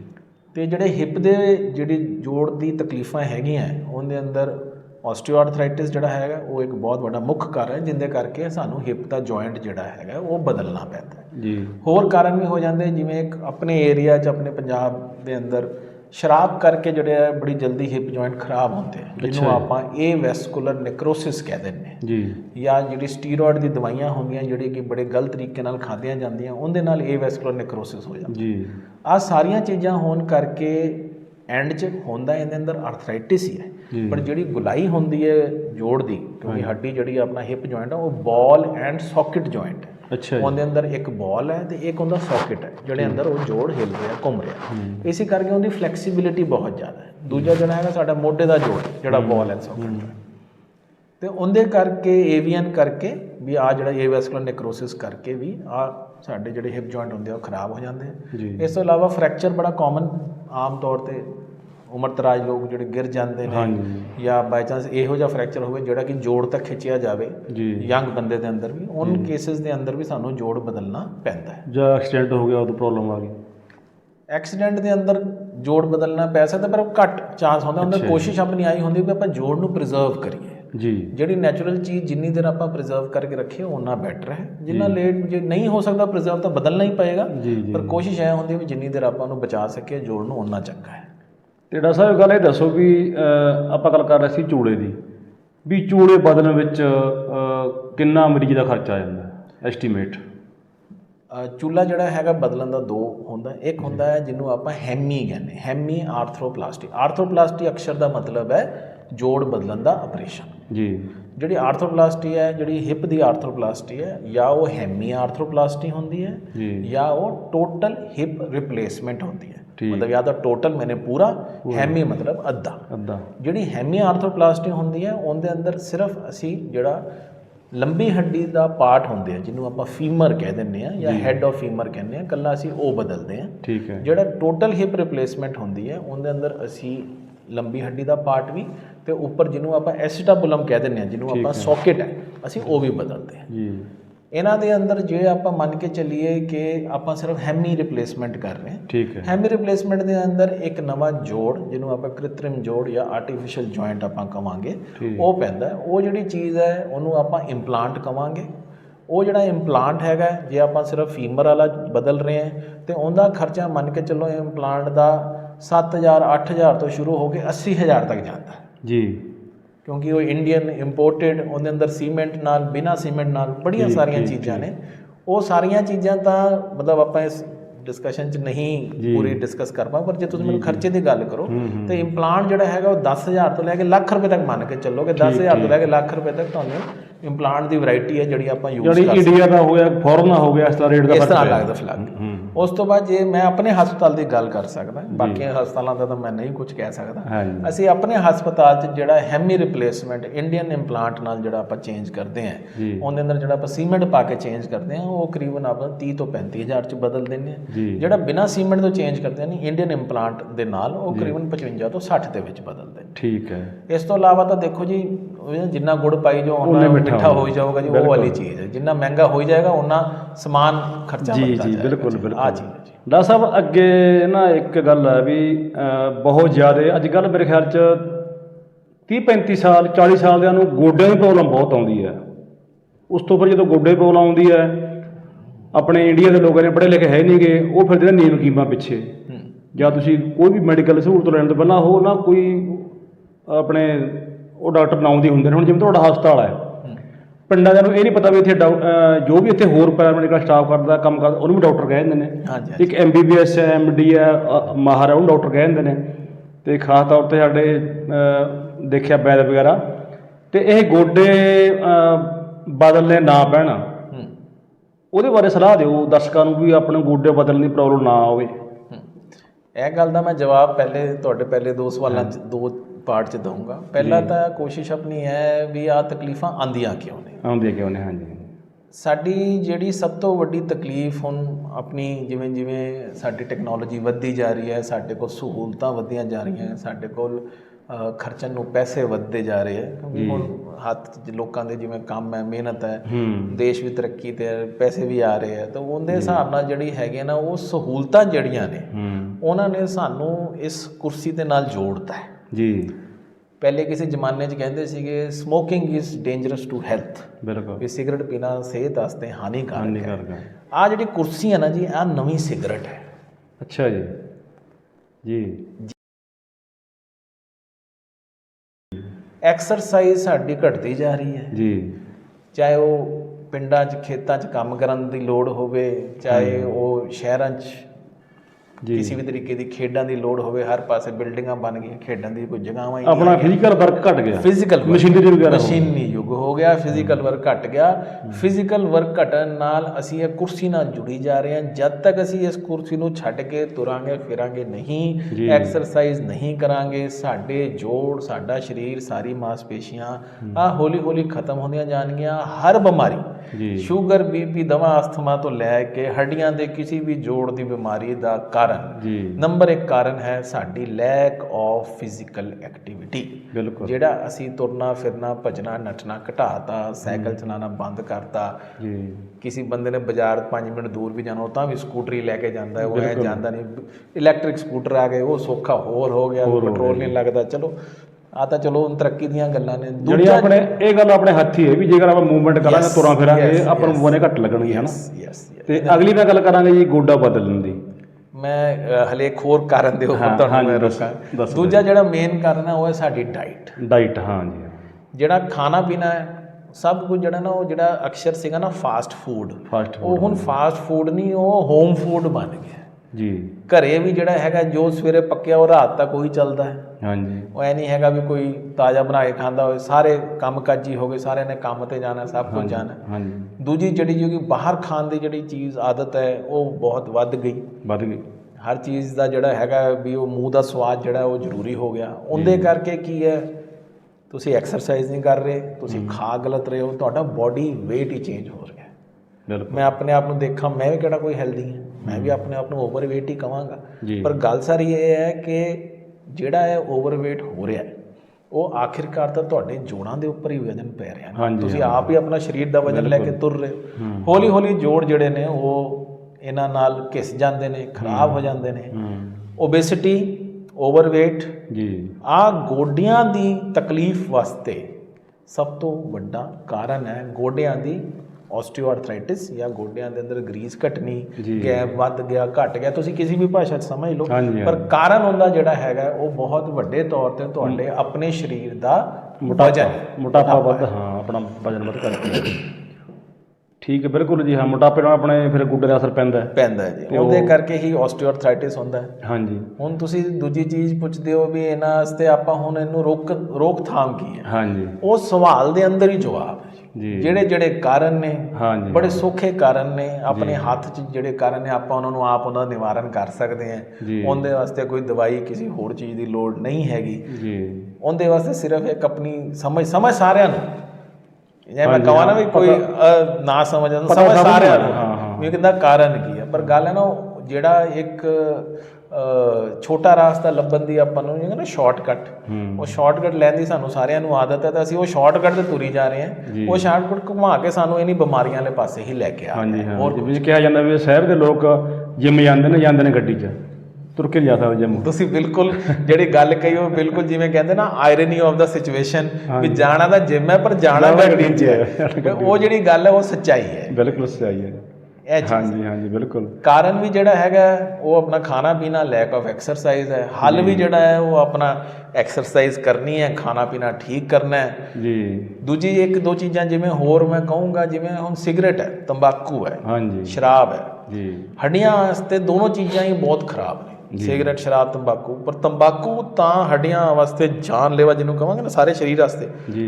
ਤੇ ਜਿਹੜੇ ਹਿਪ ਦੇ ਜਿਹੜੀ ਜੋੜ ਦੀ ਤਕਲੀਫਾਂ ਹੈਗੀਆਂ ਉਹਦੇ ਅੰਦਰ ਆਸਟੀਓਆਰਥਰਾਈਟਿਸ ਜਿਹੜਾ ਹੈਗਾ ਉਹ ਇੱਕ ਬਹੁਤ ਵੱਡਾ ਮੁੱਖ ਕਾਰਨ ਹੈ ਜਿੰਦੇ ਕਰਕੇ ਸਾਨੂੰ ਹਿਪ ਦਾ ਜੁਆਇੰਟ ਜਿਹੜਾ ਹੈਗਾ ਉਹ ਬਦਲਣਾ ਪੈਂਦਾ ਜੀ। ਹੋਰ ਕਾਰਨ ਵੀ ਹੋ ਜਾਂਦੇ ਜਿਵੇਂ ਇੱਕ ਆਪਣੇ ਏਰੀਆ 'ਚ ਆਪਣੇ ਪੰਜਾਬ ਦੇ ਅੰਦਰ ਸ਼ਰਾਬ ਕਰਕੇ ਜਿਹੜੇ ਆ ਬੜੀ ਜਲਦੀ ਹਿਪ ਜੁਆਇੰਟ ਖਰਾਬ ਹੁੰਦੇ ਆ ਜਿਹਨੂੰ ਆਪਾਂ ਏ ਵੈਸਕੂਲਰ ਨੈਕਰੋਸਿਸ ਕਹਿ ਦਿੰਦੇ ਹਾਂ। ਜੀ। ਜਾਂ ਜਿਹੜੀ ਸਟੀਰੋਇਡ ਦੀ ਦਵਾਈਆਂ ਹੁੰਦੀਆਂ ਜਿਹੜੀ ਕਿ ਬੜੇ ਗਲਤ ਤਰੀਕੇ ਨਾਲ ਖਾਧੀਆਂ ਜਾਂਦੀਆਂ ਉਹਦੇ ਨਾਲ ਏ ਵੈਸਕੂਲਰ ਨੈਕਰੋਸਿਸ ਹੋ ਜਾਂਦਾ ਜੀ। ਆ ਸਾਰੀਆਂ ਚੀਜ਼ਾਂ ਹੋਣ ਕਰਕੇ ਐਂਡ 'ਚ ਹੁੰਦਾ ਇਹਦੇ ਅੰਦਰ ਆਰਥਰਾਈਟਿਸ ਹੀ ਹੈ। ਪਰ ਜਿਹੜੀ ਗੁਲਾਈ ਹੁੰਦੀ ਹੈ ਜੋੜ ਦੀ ਕਿਉਂਕਿ ਹੱਡੀ ਜਿਹੜੀ ਆਪਣਾ ਹਿਪ ਜੁਆਇੰਟ ਆ ਉਹ ਬਾਲ ਐਂਡ ਸੌਕਟ ਜੁਆਇੰਟ ਹੈ। ਅੱਛਾ ਉਹਦੇ ਅੰਦਰ ਇੱਕ ਬਾਲ ਹੈ ਤੇ ਇੱਕ ਹੁੰਦਾ ਸੌਕਟ ਹੈ ਜਿਹੜੇ ਅੰਦਰ ਉਹ ਜੋੜ ਹਿੱਲ ਰਿਹਾ ਘੁੰਮ ਰਿਹਾ। ਇਸੇ ਕਰਕੇ ਉਹਦੀ ਫਲੈਕਸੀਬਿਲਿਟੀ ਬਹੁਤ ਜ਼ਿਆਦਾ ਹੈ। ਦੂਜਾ ਜਿਹੜਾ ਹੈਗਾ ਸਾਡਾ ਮੋਢੇ ਦਾ ਜੋੜ ਜਿਹੜਾ ਬਾਲ ਐਂਡ ਸੌਕਟ ਤੇ ਉਹਦੇ ਕਰਕੇ ਏਵੀਐਨ ਕਰਕੇ ਵੀ ਆ ਜਿਹੜਾ ਏ ਵੈਸਕੂਲਰ ਨੈਕਰੋਸਿਸ ਕਰਕੇ ਵੀ ਆ ਸਾਡੇ ਜਿਹੜੇ ਹਿਪ ਜੁਆਇੰਟ ਹੁੰਦੇ ਆ ਉਹ ਖਰਾਬ ਹੋ ਜਾਂਦੇ ਆ। ਇਸ ਤੋਂ ਇਲਾਵਾ ਫ੍ਰੈਕਚਰ ਬੜਾ ਕਾਮਨ ਆਮ ਤੌਰ ਤੇ ਉਮਰ ਦਰਾਜ ਲੋਕ ਜਿਹੜੇ ਗਿਰ ਜਾਂਦੇ ਨੇ ਜਾਂ ਬਾਈ ਚਾਂਸ ਇਹੋ ਜਿਹਾ ਫ੍ਰੈਕਚਰ ਹੋਵੇ ਜਿਹੜਾ ਕਿ ਜੋੜ ਤੱਕ ਖਿੱਚਿਆ ਜਾਵੇ ਯੰਗ ਬੰਦੇ ਦੇ ਅੰਦਰ ਵੀ ਉਹਨਾਂ ਕੇਸਿਸ ਦੇ ਅੰਦਰ ਵੀ ਸਾਨੂੰ ਜੋੜ ਬਦਲਣਾ ਪੈਂਦਾ ਹੈ। ਜਾਂ ਐਕਸੀਡੈਂਟ ਹੋ ਗਿਆ ਉਦੋਂ ਪ੍ਰੋਬਲਮ ਆ ਗਈ। ਐਕਸੀਡੈਂਟ ਦੇ ਅੰਦਰ ਜੋੜ ਬਦਲਣਾ ਪੈ ਸਕਦਾ ਪਰ ਉਹ ਘੱਟ ਚਾਂਸ ਹੁੰਦਾ ਅੱਛਾ। ਕੋਸ਼ਿਸ਼ ਆਪਣੀ ਆਈ ਹੁੰਦੀ ਵੀ ਆਪਾਂ ਜੋੜ ਨੂੰ ਪ੍ਰੀਜ਼ਰਵ ਕਰੀਏ। ਜੀ। ਜਿਹੜੀ ਨੈਚੁਰਲ ਚੀਜ਼ ਜਿੰਨੀ ਦੇਰ ਆਪਾਂ ਪ੍ਰੀਜ਼ਰਵ ਕਰਕੇ ਰੱਖੀਏ ਉਹਨਾਂ ਬੈਟਰ ਹੈ। ਜਿੰਨਾ ਲੇਟ ਜੇ ਨਹੀਂ ਹੋ ਸਕਦਾ ਪ੍ਰੀਜ਼ਰਵ ਤਾਂ ਬਦਲਣਾ ਹੀ ਪਏਗਾ। ਪਰ ਕੋਸ਼ਿਸ਼ ਇਹ ਹੁੰਦੀ ਹੈ ਵੀ ਜਿੰਨੀ ਦੇਰ ਆਪਾਂ ਉਹਨੂੰ ਬਚਾ ਸਕੀਏ ਜੋੜ ਨੂੰ ਉਹਨਾਂ ਚੰਗਾ ਹੈ। ਤੇ ਡਾਕਟਰ ਸਾਹਿਬ ਗੱਲ ਇਹ ਦੱਸੋ ਵੀ ਆਪਾਂ ਗੱਲ ਕਰ ਰਹੇ ਸੀ ਚੂਲੇ ਦੀ। ਵੀ ਚੂਲੇ ਬਦਲਣ ਵਿੱਚ ਕਿੰਨਾ ਮਰੀਜ਼ ਦਾ ਖਰਚਾ ਆ ਜਾਂਦਾ? ਐਸਟੀਮੇਟ ਚੂਲਾ ਜਿਹੜਾ ਹੈਗਾ ਬਦਲਣ ਦਾ ਦੋ ਹੁੰਦਾ। ਇੱਕ ਹੁੰਦਾ ਹੈ ਜਿਹਨੂੰ ਆਪਾਂ ਹੈਮੀ ਕਹਿੰਦੇ ਹੈਮੀ ਆਰਥਰੋਪਲਾਸਟੀ। ਆਰਥਰੋਪਲਾਸਟੀ ਅਕਸ਼ਰ ਦਾ ਮਤਲਬ ਹੈ ਜੋੜ ਬਦਲਣ ਦਾ ਆਪਰੇਸ਼ਨ ਜੀ। ਜਿਹੜੀ ਆਰਥਰੋਪਲਾਸਟੀ ਹੈ ਜਿਹੜੀ ਹਿਪ ਦੀ ਆਰਥਰੋਪਲਾਸਟੀ ਹੈ ਜਾਂ ਉਹ ਹੈਮੀ ਆਰਥਰੋਪਲਾਸਟੀ ਹੁੰਦੀ ਹੈ ਜੀ। ਉਹ ਟੋਟਲ ਹਿਪ ਰਿਪਲੇਸਮੈਂਟ ਹੁੰਦੀ ਹੈ। ਮਤਲਬ ਜਾਂ ਤਾਂ ਟੋਟਲ ਮੈਨੇ ਪੂਰਾ ਹੈਮੀ ਮਤਲਬ ਅੱਧਾ। ਅੱਧਾ। ਜਿਹੜੀ ਹੈਮੀ ਆਰਥੋਪਲਾਸਟੀ ਹੁੰਦੀ ਹੈ ਉਹਦੇ ਅੰਦਰ ਸਿਰਫ ਅਸੀਂ ਜਿਹੜਾ ਲੰਬੀ ਹੱਡੀ ਦਾ ਪਾਰਟ ਹੁੰਦੇ ਆ ਜਿਹਨੂੰ ਆਪਾਂ ਫੀਮਰ ਕਹਿ ਦਿੰਦੇ ਆ ਜਾਂ ਹੈਡ ਆਫ ਫੀਮਰ ਕਹਿੰਦੇ ਆ ਕੱਲਾ ਅਸੀਂ ਉਹ ਬਦਲਦੇ ਆ। ਠੀਕ ਹੈ। ਜਿਹੜਾ ਟੋਟਲ ਹਿਪ ਰਿਪਲੇਸਮੈਂਟ ਹੁੰਦੀ ਹੈ ਉਹਦੇ ਅੰਦਰ ਅਸੀਂ ਲੰਬੀ ਹੱਡੀ ਦਾ ਪਾਰਟ ਵੀ ਤੇ ਉੱਪਰ ਜਿਹਨੂੰ ਆਪਾਂ ਐਸਿਟਾਬੁਲਮ ਕਹਿ ਦਿੰਦੇ ਆ ਜਿਹਨੂੰ ਆਪਾਂ ਸੌਕੇਟ ਹੈ। ਅਸੀਂ ਉਹ ਵੀ ਬਦਲਦੇ ਆ ਜੀ। ਇਹਨਾਂ ਦੇ ਅੰਦਰ ਜੇ ਆਪਾਂ ਮੰਨ ਕੇ ਚੱਲੀਏ ਕਿ ਆਪਾਂ ਸਿਰਫ ਹੈਮੀ ਰਿਪਲੇਸਮੈਂਟ ਕਰ ਰਹੇ ਹਾਂ। ਠੀਕ ਹੈ। ਹੈਮੀ ਰਿਪਲੇਸਮੈਂਟ ਦੇ ਅੰਦਰ ਇੱਕ ਨਵਾਂ ਜੋੜ ਜਿਹਨੂੰ ਆਪਾਂ ਕ੍ਰਿਤਰਿਮ ਜੋੜ ਜਾਂ ਆਰਟੀਫੀਸ਼ੀਅਲ ਜੁਆਇੰਟ ਆਪਾਂ ਕਵਾਂਗੇ। ਉਹ ਪੈਂਦਾ ਹੈ। ਉਹ ਜਿਹੜੀ ਚੀਜ਼ ਹੈ ਉਹਨੂੰ ਆਪਾਂ ਇੰਪਲਾਂਟ ਕਵਾਂਗੇ। ਉਹ ਜਿਹੜਾ ਇੰਪਲਾਂਟ ਹੈਗਾ ਜੇ ਆਪਾਂ ਸਿਰਫ ਫੀਮਰ ਵਾਲਾ ਬਦਲ ਰਹੇ ਹਾਂ ਤੇ ਉਹਦਾ ਖਰਚਾ ਮੰਨ ਕੇ ਚੱਲੋ ਇੰਪਲਾਂਟ ਦਾ 7000 8000 ਤੋਂ ਸ਼ੁਰੂ ਹੋ ਕੇ 80000 ਤੱਕ ਜਾਂਦਾ ਹੈ। ਜੀ। ਕਿਉਂਕਿ ਉਹ ਇੰਡੀਅਨ ਇੰਪੋਰਟਡ ਉਹਦੇ ਅੰਦਰ ਸੀਮੈਂਟ ਨਾਲ ਬਿਨਾ ਸੀਮੈਂਟ ਨਾਲ ਬੜੀਆਂ ਸਾਰੀਆਂ ਚੀਜ਼ਾਂ ਨੇ। ਉਹ ਸਾਰੀਆਂ ਚੀਜ਼ਾਂ ਤਾਂ ਮਤਲਬ ਆਪਾਂ ਇਸ ਡਿਸਕਸ਼ਨ 'ਚ ਨਹੀਂ। ਪੂਰੀ ਡਿਸਕਸ ਕਰ ਪਾ ਪਰ ਜੇ ਤੁਸੀਂ ਮੈਨੂੰ ਖਰਚੇ ਦੀ ਗੱਲ ਕਰੋ ਹੂੰ, ਹੂੰ। ਤੇ ਇੰਪਲਾਂਟ ਜਿਹੜਾ ਹੈਗਾ ਉਹ 10000 ਤੋਂ ਲੈ ਕੇ ਲੱਖ ਰੁਪਏ ਤੱਕ ਮੰਨ ਕੇ ਚੱਲੋਗੇ 10000 ਤੋਂ ਲੈ ਕੇ ਲੱਖ ਰੁਪਏ ਤੱਕ ਤੁਹਾਨੂੰ ਇੰਪਲਾਂਟ ਦੀ ਵੈਰਾਈਟੀ ਹੈ ਜਿਹੜੀ ਆਪਾਂ ਯੂਜ਼ ਜਿਹੜੀ ਕਰ ਸਕਦੇ ਇੰਡੀਆ ਦਾ ਹੋਇਆ ਫੋਰਨ ਦਾ ਹੋ ਗਿਆ ਇਸ ਤਰ੍ਹਾਂ ਰੇਟ ਦਾ ਇਸ ਫ਼ਰਕ ਤਰ੍ਹਾਂ ਪਿਆ। ਲੱਗਦਾ ਹੂੰ। ਉਸ ਤੋਂ ਬਾਅਦ ਜੇ ਮੈਂ ਆਪਣੇ ਹਸਪਤਾਲ ਦੀ ਗੱਲ ਕਰ ਸਕਦਾ ਬਾਕੀਆਂ ਹਸਪਤਾਲਾਂ ਦਾ ਤਾਂ ਮੈਂ ਨਹੀਂ ਕੁਝ ਕਹਿ ਸਕਦਾ। ਅਸੀਂ ਆਪਣੇ ਹਸਪਤਾਲ 'ਚ ਜਿਹੜਾ ਹੈਮੀ ਰਿਪਲੇਸਮੈਂਟ ਇੰਡੀਅਨ ਇੰਪਲਾਂਟ ਨਾਲ ਜਿਹੜਾ ਆਪਾਂ ਚੇਂਜ ਕਰਦੇ ਜੀ। ਉਹਦੇ ਅੰਦਰ ਜਿਹੜਾ ਆਪਾਂ ਸੀਮੈਂਟ ਪਾ ਕੇ ਚੇਂਜ ਕਰਦੇ ਹਾਂ ਉਹ ਕਰੀਬਨ ਆਪਾਂ 30 ਤੋਂ 35000 ਚ ਬਦਲ ਦਿੰਦੇ ਜੀ। ਜਿਹੜਾ ਬਿਨਾ ਸੀਮੈਂਟ ਤੋਂ ਚੇਂਜ ਕਰਦੇ ਹਾਂ ਇੰਡੀਅਨ ਇੰਪਲਾਂਟ ਦੇ ਨਾਲ ਉਹ ਕਰੀਬਨ 55 ਤੋਂ 60 ਦੇ ਵਿੱਚ ਬਦਲਦੇ ਨੇ। ਠੀਕ ਹੈ। ਇਸ ਤੋਂ ਇਲਾਵਾ ਤਾਂ ਦੇਖੋ ਜੀ ਜਿੰਨਾ ਗੁੜ ਪਾਈ ਜੋ ਉਹਨਾਂ ਮਿੱਠਾ। ਹੋਈ ਜਾਊਗਾ ਜੀ ਉਹ। ਵਾਲੀ ਚੀਜ਼ ਹੈ ਜਿੰਨਾ ਮਹਿੰਗਾ ਹੋਈ ਜਾਏਗਾ ਉਹਨਾਂ ਸਮਾਨ ਖਰਚਾ ਜੀ ਜੀ ਬਿਲਕੁਲ। ਬਿਲਕੁਲ ਹੈ ਜੀ ਡਾਕਟਰ ਸਾਹਿਬ ਅੱਗੇ ਨਾ ਇੱਕ ਗੱਲ ਹੈ ਵੀ ਬਹੁਤ ਜ਼ਿਆਦਾ ਅੱਜ ਕੱਲ ਮੇਰੇ ਖਿਆਲ ਚ 30 35 ਸਾਲ 40 ਸਾਲ ਦਿਆਂ ਨੂੰ ਗੋਡਿਆਂ ਦੀ ਪ੍ਰੋਬਲਮ ਬਹੁਤ ਆਉਂਦੀ ਹੈ ਉਸ ਤੋਂ ਫਿਰ ਜਦੋਂ ਗੋਡੇ ਦੀ ਪ੍ਰੋਬਲਮ ਆਉਂਦੀ ਹੈ ਆਪਣੇ ਇੰਡੀਆ ਦੇ ਲੋਕਾਂ ਨੇ ਪੜ੍ਹੇ ਲਿਖੇ ਹੈ ਨਹੀਂਗੇ ਉਹ ਫਿਰ ਜਿਹੜੇ ਨੀਮ ਕੀਮਾ ਪਿੱਛੇ ਜਾਂ ਤੁਸੀਂ ਕੋਈ ਵੀ ਮੈਡੀਕਲ ਸਹੂਲਤ ਲੈਣ ਤੋਂ ਪਹਿਲਾਂ ਉਹ ਨਾ ਕੋਈ ਆਪਣੇ ਉਹ ਡਾਕਟਰ ਬਣਾਉਂਦੇ ਹੁੰਦੇ ਨੇ। ਹੁਣ ਜਿਵੇਂ ਤੁਹਾਡਾ ਹਸਪਤਾਲ ਹੈ ਪਿੰਡਾਂ ਦੇ ਨੂੰ ਇਹ ਨਹੀਂ ਪਤਾ ਵੀ ਇੱਥੇ ਜੋ ਵੀ ਇੱਥੇ ਹੋਰ ਪੈਰਾਮੈਡੀਕਲ ਸਟਾਫ ਕਰਦਾ ਕੰਮ ਕਰਦਾ ਉਹਨੂੰ ਵੀ ਡਾਕਟਰ ਕਹਿ ਦਿੰਦੇ ਨੇ। ਇੱਕ ਐਮਬੀਬੀਐਸ ਹੈ ਐਮਡੀ ਹੈ ਮਾਹਰ ਹੈ ਉਹਨੂੰ ਡਾਕਟਰ ਕਹਿ ਦਿੰਦੇ ਨੇ। ਤੇ ਖਾਸ ਤੌਰ ਤੇ ਸਾਡੇ ਦੇਖਿਆ ਵੈਦ ਵਗੈਰਾ। ਤੇ ਇਹ ਗੋਡੇ ਬਦਲਨੇ ਨਾ ਪੈਣ। ਉਹਦੇ ਬਾਰੇ ਸਲਾਹ ਦਿਓ ਦਰਸ਼ਕਾਂ ਨੂੰ ਵੀ ਆਪਣੇ ਗੋਡੇ ਬਦਲਣ ਦੀ ਪ੍ਰੋਬਲਮ ਨਾ ਆਵੇ। ਇਹ ਗੱਲ ਦਾ ਮੈਂ ਜਵਾਬ ਪਹਿਲੇ ਤੁਹਾਡੇ ਪਹਿਲੇ ਦੋ ਸਵਾਲਾਂ ਦੋ ਪਾਰਟ ਚ ਦਊਂਗਾ। ਪਹਿਲਾ ਤਾਂ ਕੋਸ਼ਿਸ਼ ਆਪਣੀ ਹੈ ਵੀ ਆ ਤਕਲੀਫਾਂ ਆਂਦੀਆਂ ਕਿਉਂ ਨੇ? ਆਉਂਦੇ ਕਿਉਂ ਨੇ ਹਾਂਜੀ। ਸਾਡੀ ਜਿਹੜੀ ਸਭ ਤੋਂ ਵੱਡੀ ਤਕਲੀਫ ਹੁਣ ਆਪਣੀ ਜਿਵੇਂ ਜਿਵੇਂ ਸਾਡੀ ਟੈਕਨੋਲੋਜੀ ਵੱਧਦੀ ਜਾ ਰਹੀ ਹੈ ਸਾਡੇ ਕੋਲ ਸਹੂਲਤਾਂ ਵੱਧਦੀਆਂ ਜਾ ਰਹੀਆਂ ਸਾਡੇ ਕੋਲ ਖਰਚਣ ਨੂੰ ਪੈਸੇ ਵੱਧਦੇ ਜਾ ਰਹੇ ਹੈ ਕਿਉਂਕਿ ਹੁਣ ਹੱਥ ਲੋਕਾਂ ਦੇ ਜਿਵੇਂ ਕੰਮ ਹੈ ਮਿਹਨਤ ਹੈ ਦੇਸ਼ ਵੀ ਤਰੱਕੀ ਤੇ ਪੈਸੇ ਵੀ ਆ ਰਹੇ ਹੈ ਤਾਂ ਉਹਦੇ ਹਿਸਾਬ ਨਾਲ ਜਿਹੜੀ ਹੈਗੇ ਨਾ ਉਹ ਸਹੂਲਤਾਂ ਜਿਹੜੀਆਂ ਨੇ ਉਹਨਾਂ ਨੇ ਸਾਨੂੰ ਇਸ ਕੁਰਸੀ ਦੇ ਨਾਲ ਜੋੜਤਾ ਹੈ। ਜੀ। ਪਹਿਲੇ ਕਿਸੇ ਜ਼ਮਾਨੇ 'ਚ ਕਹਿੰਦੇ ਸੀਗੇ smoking is dangerous to health ਬਿਲਕੁਲ। ਵੀ ਸਿਗਰਟ ਪੀਣਾ ਸਿਹਤ ਵਾਸਤੇ ਹਾਨੀਕਾਰਕ ਹੈ। ਹਾਨੀਕਾਰਕ ਹੈ। ਆ ਜਿਹੜੀ ਕੁਰਸੀ ਹੈ ਨਾ ਜੀ ਆ ਨਵੀਂ ਸਿਗਰਟ ਹੈ। ਅੱਛਾ ਜੀ। ਜੀ। ਐਕਸਰਸਾਈਜ਼ ਸਾਡੀ ਘਟਦੀ ਜਾ ਰਹੀ ਹੈ। ਜੀ। ਚਾਹੇ ਉਹ ਪਿੰਡਾਂ 'ਚ ਖੇਤਾਂ 'ਚ ਕੰਮ ਕਰਨ ਦੀ ਲੋੜ ਹੋਵੇ ਚਾਹੇ ਉਹ ਸ਼ਹਿਰਾਂ 'ਚ ਕਿਸੇ ਵੀ ਤਰੀਕੇ ਦੀ ਖੇਡਾਂ ਦੀ ਲੋੜ ਹੋਵੇ ਹਰ ਪਾਸੇ ਬਿਲਡਿੰਗਾਂ ਬਣ ਗਈਆਂ ਖੇਡਾਂ ਦੀ ਕੋਈ ਜਗ੍ਹਾਵਾਂ ਹੀ ਆਪਣਾ ਫਿਜ਼ੀਕਲ ਵਰਕ ਘਟ ਗਿਆ। ਫਿਜ਼ੀਕਲ ਮਸ਼ੀਨਰੀ ਵਗੈਰਾ। ਮਸ਼ੀਨੀ ਯੁੱਗ ਹੋ ਗਿਆ ਫਿਜ਼ੀਕਲ ਵਰਕ ਘਟ ਗਿਆ। ਫਿਜ਼ੀਕਲ ਵਰਕ ਘਟਣ ਨਾਲ ਅਸੀਂ ਇਹ ਕੁਰਸੀ ਨਾਲ ਜੁੜੀ ਜਾ ਰਹੇ ਹਾਂ। ਜਦ ਤੱਕ ਅਸੀਂ ਇਸ ਕੁਰਸੀ ਨੂੰ ਛੱਡ ਕੇ ਤੁਰਾਂਗੇ ਫਿਰਾਂਗੇ। ਨਹੀਂ ਐਕਸਰਸਾਈਜ਼ ਨਹੀਂ ਕਰਾਂਗੇ ਸਾਡੇ ਜੋੜ ਸਾਡਾ ਸਰੀਰ ਸਾਰੀ ਮਾਸਪੇਸ਼ੀਆਂ ਆ ਹੌਲੀ ਹੌਲੀ ਖਤਮ ਹੁੰਦੀਆਂ ਜਾਣਗੀਆਂ। ਹਰ ਬਿਮਾਰੀ ਜੀ। ਸ਼ੂਗਰ ਬੀਪੀ ਦਮਾ ਅਸਥਮਾ ਤੋਂ ਲੈ ਕੇ ਹੱਡੀਆਂ ਦੇ ਕਿਸੇ ਵੀ ਜੋੜ ਦੀ ਬਿਮਾਰੀ ਦਾ ਕਾਰਨ ਜੀ। ਨੰਬਰ 1 ਕਾਰਨ ਹੈ ਸਾਡੀ ਲੈਕ ਆਫ ਫਿਜ਼ੀਕਲ ਐਕਟੀਵਿਟੀ ਬਿਲਕੁਲ। ਜਿਹੜਾ ਅਸੀਂ ਤੁਰਨਾ ਫਿਰਨਾ ਭਜਣਾ ਨੱਠਣਾ ਘਟਾਤਾ ਸਾਈਕਲ ਚਲਾਉਣਾ ਬੰਦ ਕਰਤਾ। ਜੀ। ਕਿਸੇ ਬੰਦੇ ਨੇ ਬਾਜ਼ਾਰ 5 ਮਿੰਟ ਦੂਰ ਵੀ ਜਾਣਾ ਤਾਂ ਵੀ ਸਕੂਟਰੀ ਲੈ ਕੇ ਜਾਂਦਾ ਉਹ ਐ। ਜਾਂਦਾ ਨਹੀਂ ਇਲੈਕਟ੍ਰਿਕ ਸਕੂਟਰ ਆ ਗਏ ਉਹ ਸੌਖਾ ਹੋਰ ਹੋ ਗਿਆ ਪੈਟਰੋਲ ਨਹੀਂ ਲੱਗਦਾ ਚਲੋ। ਆ ਤਾਂ ਚਲੋ ਹੁਣ ਤਰੱਕੀ ਦੀਆਂ ਗੱਲਾਂ ਨੇ। ਜਿਹੜੀ ਆਪਣੇ ਇਹ ਗੱਲ ਆਪਣੇ ਹੱਥੀ ਹੈ ਵੀ ਜੇਕਰ ਆਪਾਂ ਮੂਵਮੈਂਟ ਕਰਾਂਗੇ Yes, ਤੁਰਾਂ ਫਿਰਾਂਗੇ yes, ਆਪਾਂ ਨੂੰ yes. ਬਿਮਾਰੀਆਂ ਘੱਟ ਲੱਗਣਗੀਆਂ ਹਨਾ? ਯੈਸ ਤੇ ਅਗਲੀ ਮੈਂ ਗੱਲ ਕਰਾਂਗੇ ਜੀ ਗੋਡਾ ਬਦਲਣ ਦੀ। ਮੈਂ ਅ, ਹਲੇ ਇੱਕ ਹੋਰ ਕਾਰਨ ਦੇ ਉੱਪਰ ਹਾਂ, ਤੁਹਾਨੂੰ ਹਾਂਜੀ, ਮੈਂ ਦੱਸੋ, ਰੋਕਾਂ। ਦੱਸੋ ਦੂਜਾ ਜਿਹੜਾ ਮੇਨ ਕਾਰਨ ਹੈ ਉਹ ਹੈ ਸਾਡੀ ਡਾਈਟ ਡਾਈਟ ਹਾਂ ਜੀ। ਜਿਹੜਾ ਖਾਣਾ ਪੀਣਾ ਹੈ ਸਭ ਕੁਝ ਜਿਹੜਾ ਨਾ ਉਹ ਜਿਹੜਾ ਅਕਸ਼ਰ ਸੀਗਾ ਨਾ ਫਾਸਟ ਫੂਡ ਫਾਸਟ ਉਹ ਹੁਣ ਫਾਸਟ ਫੂਡ ਨਹੀਂ ਉਹ ਹੋਮ ਫੂਡ ਬਣ ਗਿਆ। ਜੀ। ਘਰੇ ਵੀ ਜਿਹੜਾ ਹੈਗਾ ਜੋ ਸਵੇਰੇ ਪੱਕਿਆ ਉਹ ਰਾਤ ਤੱਕ ਉਹੀ ਚੱਲਦਾ ਹੈ। ਹਾਂਜੀ। ਉਹ ਐ ਨਹੀਂ ਹੈਗਾ ਵੀ ਕੋਈ ਤਾਜ਼ਾ ਬਣਾ ਕੇ ਖਾਂਦਾ ਹੋਵੇ। ਸਾਰੇ ਕੰਮ ਕਾਜੀ ਹੋ ਗਏ ਸਾਰਿਆਂ ਨੇ ਕੰਮ ਤੇ ਜਾਣਾ ਸਭ ਕੁਝ ਜਾਣਾ। ਹਾਂਜੀ। ਦੂਜੀ ਜਿਹੜੀ ਜੋ ਕਿ ਬਾਹਰ ਖਾਣ ਦੀ ਜਿਹੜੀ ਚੀਜ਼ ਆਦਤ ਹੈ ਉਹ ਬਹੁਤ ਵੱਧ ਗਈ। ਵੱਧ ਗਈ। ਹਰ ਚੀਜ਼ ਦਾ ਜਿਹੜਾ ਹੈਗਾ ਵੀ ਉਹ ਮੂੰਹ ਦਾ ਸਵਾਦ ਜਿਹੜਾ ਉਹ ਜ਼ਰੂਰੀ ਹੋ ਗਿਆ। ਉਹਦੇ ਕਰਕੇ ਕੀ ਹੈ? ਤੁਸੀਂ ਐਕਸਰਸਾਈਜ਼ ਨਹੀਂ ਕਰ ਰਹੇ ਤੁਸੀਂ ਖਾ ਗਲਤ ਰਹੇ ਹੋ ਤੁਹਾਡਾ ਬਾਡੀ weight ਹੀ ਚੇਂਜ ਹੋ ਰਿਹਾ ਹੈ। ਬਿਲਕੁਲ। ਮੈਂ ਆਪਣੇ ਆਪ ਨੂੰ ਦੇਖਾਂ ਮੈਂ ਵੀ ਕਿਹੜਾ ਕੋਈ ਹੈਲਦੀ ਹਾਂ। ਮੈਂ ਵੀ ਆਪਣੇ ਆਪ ਨੂੰ ਓਵਰਵੇਟ ਹੀ ਕਵਾਂਗਾ। ਜੀ। ਪਰ ਗੱਲ ਸਾਰੀ ਇਹ ਹੈ ਕਿ ਜਿਹੜਾ ਹੈ ਓਵਰਵੇਟ ਹੋ ਰਿਹਾ ਹੈ ਉਹ ਆਖਿਰਕਾਰ ਤਾਂ ਤੁਹਾਡੇ ਜੋੜਾਂ ਦੇ ਉੱਪਰ ਹੀ ਵਜਨ ਪੈ ਰਿਹਾ ਤੁਸੀਂ ਆਪ ਹੀ ਆਪਣਾ ਸਰੀਰ ਦਾ ਵਜਨ ਲੈ ਕੇ ਤੁਰ ਰਹੇ ਹੋ। ਹੌਲੀ ਹੌਲੀ ਜੋੜ ਜਿਹੜੇ ਨੇ ਉਹ ਇਹਨਾਂ ਨਾਲ ਘਿਸ ਜਾਂਦੇ ਨੇ ਖਰਾਬ ਹੋ ਜਾਂਦੇ ਨੇ। ਓਬੇਸਿਟੀ ਓਵਰਵੇਟ ਜੀ। ਆ ਗੋਡਿਆਂ ਦੀ ਤਕਲੀਫ ਵਾਸਤੇ ਸਭ ਤੋਂ ਵੱਡਾ ਕਾਰਨ ਹੈ ਗੋਡਿਆਂ ਦੀ ਆਸਟੀਓਆਰਥਰਾਈਟਿਸ ਜਾਂ ਗੋਡਿਆਂ ਦੇ ਅੰਦਰ ਗਰੀਸ ਘਟਣੀ। ਗੈਪ ਵੱਧ ਗਿਆ ਘਟ ਗਿਆ ਤੁਸੀਂ ਕਿਸੇ ਵੀ ਭਾਸ਼ਾ 'ਚ ਸਮਝ ਲਓ। ਪਰ। ਕਾਰਨ ਹੁੰਦਾ ਜਿਹੜਾ ਹੈਗਾ ਉਹ ਬਹੁਤ ਵੱਡੇ ਤੌਰ ਤੇ ਤੁਹਾਡੇ ਆਪਣੇ ਸਰੀਰ ਦਾ ਮੋਟਾਪਾ ਵਜਨ। ਮੋਟਾਪਾ ਵੱਧ ਹਾਂ ਆਪਣਾ ਵਜਨ ਵੱਧ ਕਰਕੇ ਠੀਕ ਹੈ ਬਿਲਕੁਲ ਜੀ ਹਾਂ ਮੋਟਾਪੇ ਨਾਲ ਆਪਣੇ ਫਿਰ ਗੁੱਡੇ ਦਾ ਅਸਰ ਪੈਂਦਾ ਹੈ। ਪੈਂਦਾ ਹੈ ਜੀ। ਉਹਦੇ ਕਰਕੇ ਹੀ ਆਸਟੀਓਆਰਥਰਾਈਟਿਸ ਹੁੰਦਾ ਹੈ। ਹਾਂਜੀ। ਹੁਣ ਤੁਸੀਂ ਦੂਜੀ ਚੀਜ਼ ਪੁੱਛਦੇ ਹੋ ਵੀ ਇਹਨਾਂ ਵਾਸਤੇ ਆਪਾਂ ਹੁਣ ਇਹਨੂੰ ਰੋਕ ਰੋਕਥਾਮ ਕੀ ਹੈ? ਹਾਂਜੀ। ਉਹ ਸਵਾਲ ਦੇ ਅੰਦਰ ਹੀ ਜਵਾਬ ਹੈ। ਜਿਹੜੇ ਜਿਹੜੇ ਕਾਰਨ ਨੇ ਬੜੇ ਸੌਖੇ ਕਾਰਨ ਨੇ ਆਪਣੇ ਹੱਥ 'ਚ ਜਿਹੜੇ ਕਾਰਨ ਨੇ ਆਪਾਂ ਉਹਨਾਂ ਨੂੰ ਆਪ ਉਹਦਾ ਨਿਵਾਰਨ ਕਰ ਸਕਦੇ ਜੀ। ਉਹਦੇ ਵਾਸਤੇ ਕੋਈ ਦਵਾਈ ਕਿਸੇ ਹੋਰ ਚੀਜ਼ ਦੀ ਲੋੜ ਨਹੀਂ ਹੈਗੀ। ਜੀ। ਉਹਦੇ ਵਾਸਤੇ ਸਿਰਫ ਇੱਕ ਆਪਣੀ ਸਮਝ ਸਮਝ ਸਾਰਿਆਂ ਨੂੰ। ਜੇ ਮੈਂ ਕਹਾਂ ਨਾ ਵੀ ਕੋਈ ਨਾ ਸਮਝ ਆਉਂਦਾ ਪਤਾ ਸਮਝ ਸਾਰਿਆਂ ਨੂੰ। ਵੀ ਕਹਿੰਦਾ ਕਾਰਨ ਕੀ ਹੈ ਪਰ ਗੱਲ ਹੈ ਨਾ ਜਿਹੜਾ ਇੱਕ ਛੋਟਾ ਰਾਸਤਾ ਲੱਭਣ ਦੀ ਆਪਾਂ ਨੂੰ ਜਿਹੜਾ ਨਾ ਸ਼ਾਰਟਕਟ ਉਹ ਸ਼ਾਰਟਕਟ ਲੈਣ ਦੀ ਸਾਨੂੰ ਸਾਰਿਆਂ ਨੂੰ ਆਦਤ ਹੈ ਤਾਂ ਅਸੀਂ ਉਹ ਸ਼ਾਰਟਕਟ ਤੇ ਤੁਰੀ ਜਾ ਰਹੇ। ਹਾਂ। ਉਹ ਸ਼ਾਰਟਕਟ ਘੁਮਾ ਕੇ ਸਾਨੂੰ ਇਨੀ ਬਿਮਾਰੀਆਂ ਵਾਲੇ ਪਾਸੇ ਹੀ ਲੈ ਕੇ ਆ ਹਾਂਜੀ ਹੈ। ਹੋਰ ਜਿਵੇਂ ਕਿਹਾ ਜਾਂਦਾ ਵੀ ਸ਼ਹਿਰ ਦੇ ਲੋਕ ਜਿਮ ਜਾਂਦੇ ਨੇ ਜਾਂਦੇ ਨੇ ਗੱਡੀ 'ਚ। ਤੁਰ ਕੇ ਜਾ ਸਕਦੇ ਜਿਮ। ਤੁਸੀਂ ਬਿਲਕੁਲ ਜਿਹੜੀ ਗੱਲ ਕਹੀ ਉਹ ਬਿਲਕੁਲ ਜਿਵੇਂ ਕਹਿੰਦੇ ਨਾ ਆਇਰਨੀ ਆਫ ਦਾ ਸਿਚੁਏਸ਼ਨ ਵੀ ਜਾਣਾ ਤਾਂ ਜਿਮ ਹੈ ਪਰ ਜਾਣਾ ਗੱਡੀ 'ਚ ਹੈ। ਉਹ ਜਿਹੜੀ ਗੱਲ ਹੈ ਉਹ ਸੱਚਾਈ ਹੈ। ਬਿਲਕੁਲ ਸਹੀ ਹੈ। ਇਹ ਚੀਜ਼। ਹਾਂਜੀ ਹਾਂਜੀ ਬਿਲਕੁਲ। ਕਾਰਨ ਵੀ ਜਿਹੜਾ ਹੈਗਾ ਉਹ ਆਪਣਾ ਖਾਣਾ ਪੀਣਾ ਲੈਕ ਆਫ ਐਕਸਰਸਾਈਜ਼ ਹੈ। ਹੱਲ ਵੀ ਜਿਹੜਾ ਹੈ ਉਹ ਆਪਣਾ ਐਕਸਰਸਾਈਜ਼ ਕਰਨੀ ਹੈ ਖਾਣਾ ਪੀਣਾ ਠੀਕ ਕਰਨਾ ਹੈ। ਜੀ। ਦੂਜੀ ਇੱਕ ਦੋ ਚੀਜ਼ਾਂ ਜਿਵੇਂ ਹੋਰ ਮੈਂ ਕਹੂੰਗਾ ਜਿਵੇਂ ਹੁਣ ਸਿਗਰਟ ਹੈ ਤੰਬਾਕੂ ਹੈ ਹਾਂਜੀ। ਸ਼ਰਾਬ ਹੈ। ਜੀ। ਹੱਡੀਆਂ ਵਾਸਤੇ ਦੋਨੋਂ ਚੀਜ਼ਾਂ ਹੀ ਬਹੁਤ ਖਰਾਬ ਨੇ। ਸਿਗਰਟ ਸ਼ਰਾਬ ਤੰਬਾਕੂ। ਪਰ ਤੰਬਾਕੂ ਤਾਂ ਹੱਡੀਆਂ ਵਾਸਤੇ ਜਾਨਲੇਵਾ ਜਿਹਨੂੰ ਕਹਾਂਗੇ ਨਾ ਸਾਰੇ ਸਰੀਰ ਵਾਸਤੇ।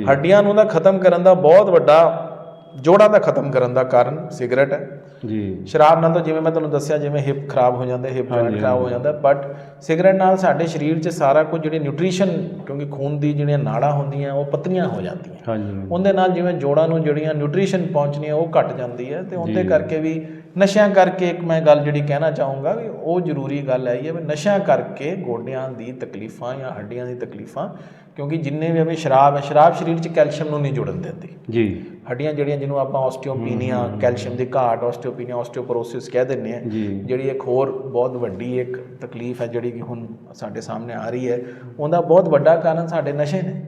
ਹੱਡੀਆਂ ਨੂੰ ਦਾ ਖਤਮ ਕਰਨ ਦਾ ਬਹੁਤ ਵੱਡਾ ਜੋੜਾਂ ਦਾ ਖਤਮ ਕਰਨ ਦਾ ਕਾਰਨ ਸਿਗਰਟ ਹੈ। ਜੀ। ਸ਼ਰਾਬ ਨਾਲ ਤਾਂ ਜਿਵੇਂ ਮੈਂ ਤੁਹਾਨੂੰ ਦੱਸਿਆ ਜਿਵੇਂ ਹਿਪ ਖਰਾਬ ਹੋ ਜਾਂਦੇ ਹਿਪ ਜੁਆਇੰਟ ਖਰਾਬ ਹੋ ਜਾਂਦਾ ਬਟ ਸਿਗਰਟ ਨਾਲ ਸਾਡੇ ਸਰੀਰ 'ਚ ਸਾਰਾ ਕੁਝ ਜਿਹੜੀ ਨਿਊਟ੍ਰੀਸ਼ਨ ਕਿਉਂਕਿ ਖੂਨ ਦੀ ਜਿਹੜੀਆਂ ਨਾੜਾਂ ਹੁੰਦੀਆਂ ਉਹ ਪਤਲੀਆਂ ਹੋ ਜਾਂਦੀਆਂ। ਹਾਂਜੀ ਉਹਦੇ ਨਾਲ ਜਿਵੇਂ ਜੋੜਾਂ ਨੂੰ ਜਿਹੜੀਆਂ ਨਿਊਟ੍ਰੀਸ਼ਨ ਪਹੁੰਚਣੀਆਂ ਉਹ ਘਟ ਜਾਂਦੀ ਹੈ। ਤੇ ਉਹਦੇ ਕਰਕੇ ਵੀ ਨਸ਼ਿਆਂ ਕਰਕੇ ਇੱਕ ਮੈਂ ਗੱਲ ਜਿਹੜੀ ਕਹਿਣਾ ਚਾਹੂੰਗਾ ਵੀ ਉਹ ਜ਼ਰੂਰੀ ਗੱਲ ਹੈ ਹੈ ਵੀ ਨਸ਼ਿਆਂ ਕਰਕੇ ਗੋਡਿਆਂ ਦੀ ਤਕਲੀਫਾਂ ਜਾਂ ਹੱਡੀਆਂ ਦੀ ਤਕਲੀਫਾਂ ਕਿਉਂਕਿ ਜਿੰਨੇ ਵੀ ਅਵੇ ਸ਼ਰਾਬ ਹੈ ਸ਼ਰਾਬ ਸਰੀਰ 'ਚ ਕੈਲਸ਼ੀਅਮ ਨੂੰ ਨਹੀਂ ਜੁੜਨ ਦਿੰਦੀ। ਜੀ। ਹੱਡੀਆਂ ਜਿਹੜੀਆਂ ਜਿਹਨੂੰ ਆਪਾਂ ਆਸਟੀਓਪੀਨੀਆ ਕੈਲਸ਼ੀਅਮ ਦੀ ਘਾਟ ਆਸਟੀਓਪੀਨੀਆ ਆਸਟੀਓਪੋਰੋਸਿਸ ਕਹਿ ਦਿੰਦੇ ਆ। ਜਿਹੜੀ ਇੱਕ ਹੋਰ ਬਹੁਤ ਵੱਡੀ ਇੱਕ ਤਕਲੀਫ ਹੈ ਜਿਹੜੀ ਕਿ ਹੁਣ ਸਾਡੇ ਸਾਹਮਣੇ ਆ ਰਹੀ ਹੈ। ਉਹਦਾ ਬਹੁਤ ਵੱਡਾ ਕਾਰਨ ਸਾਡੇ ਨਸ਼ੇ ਨੇ।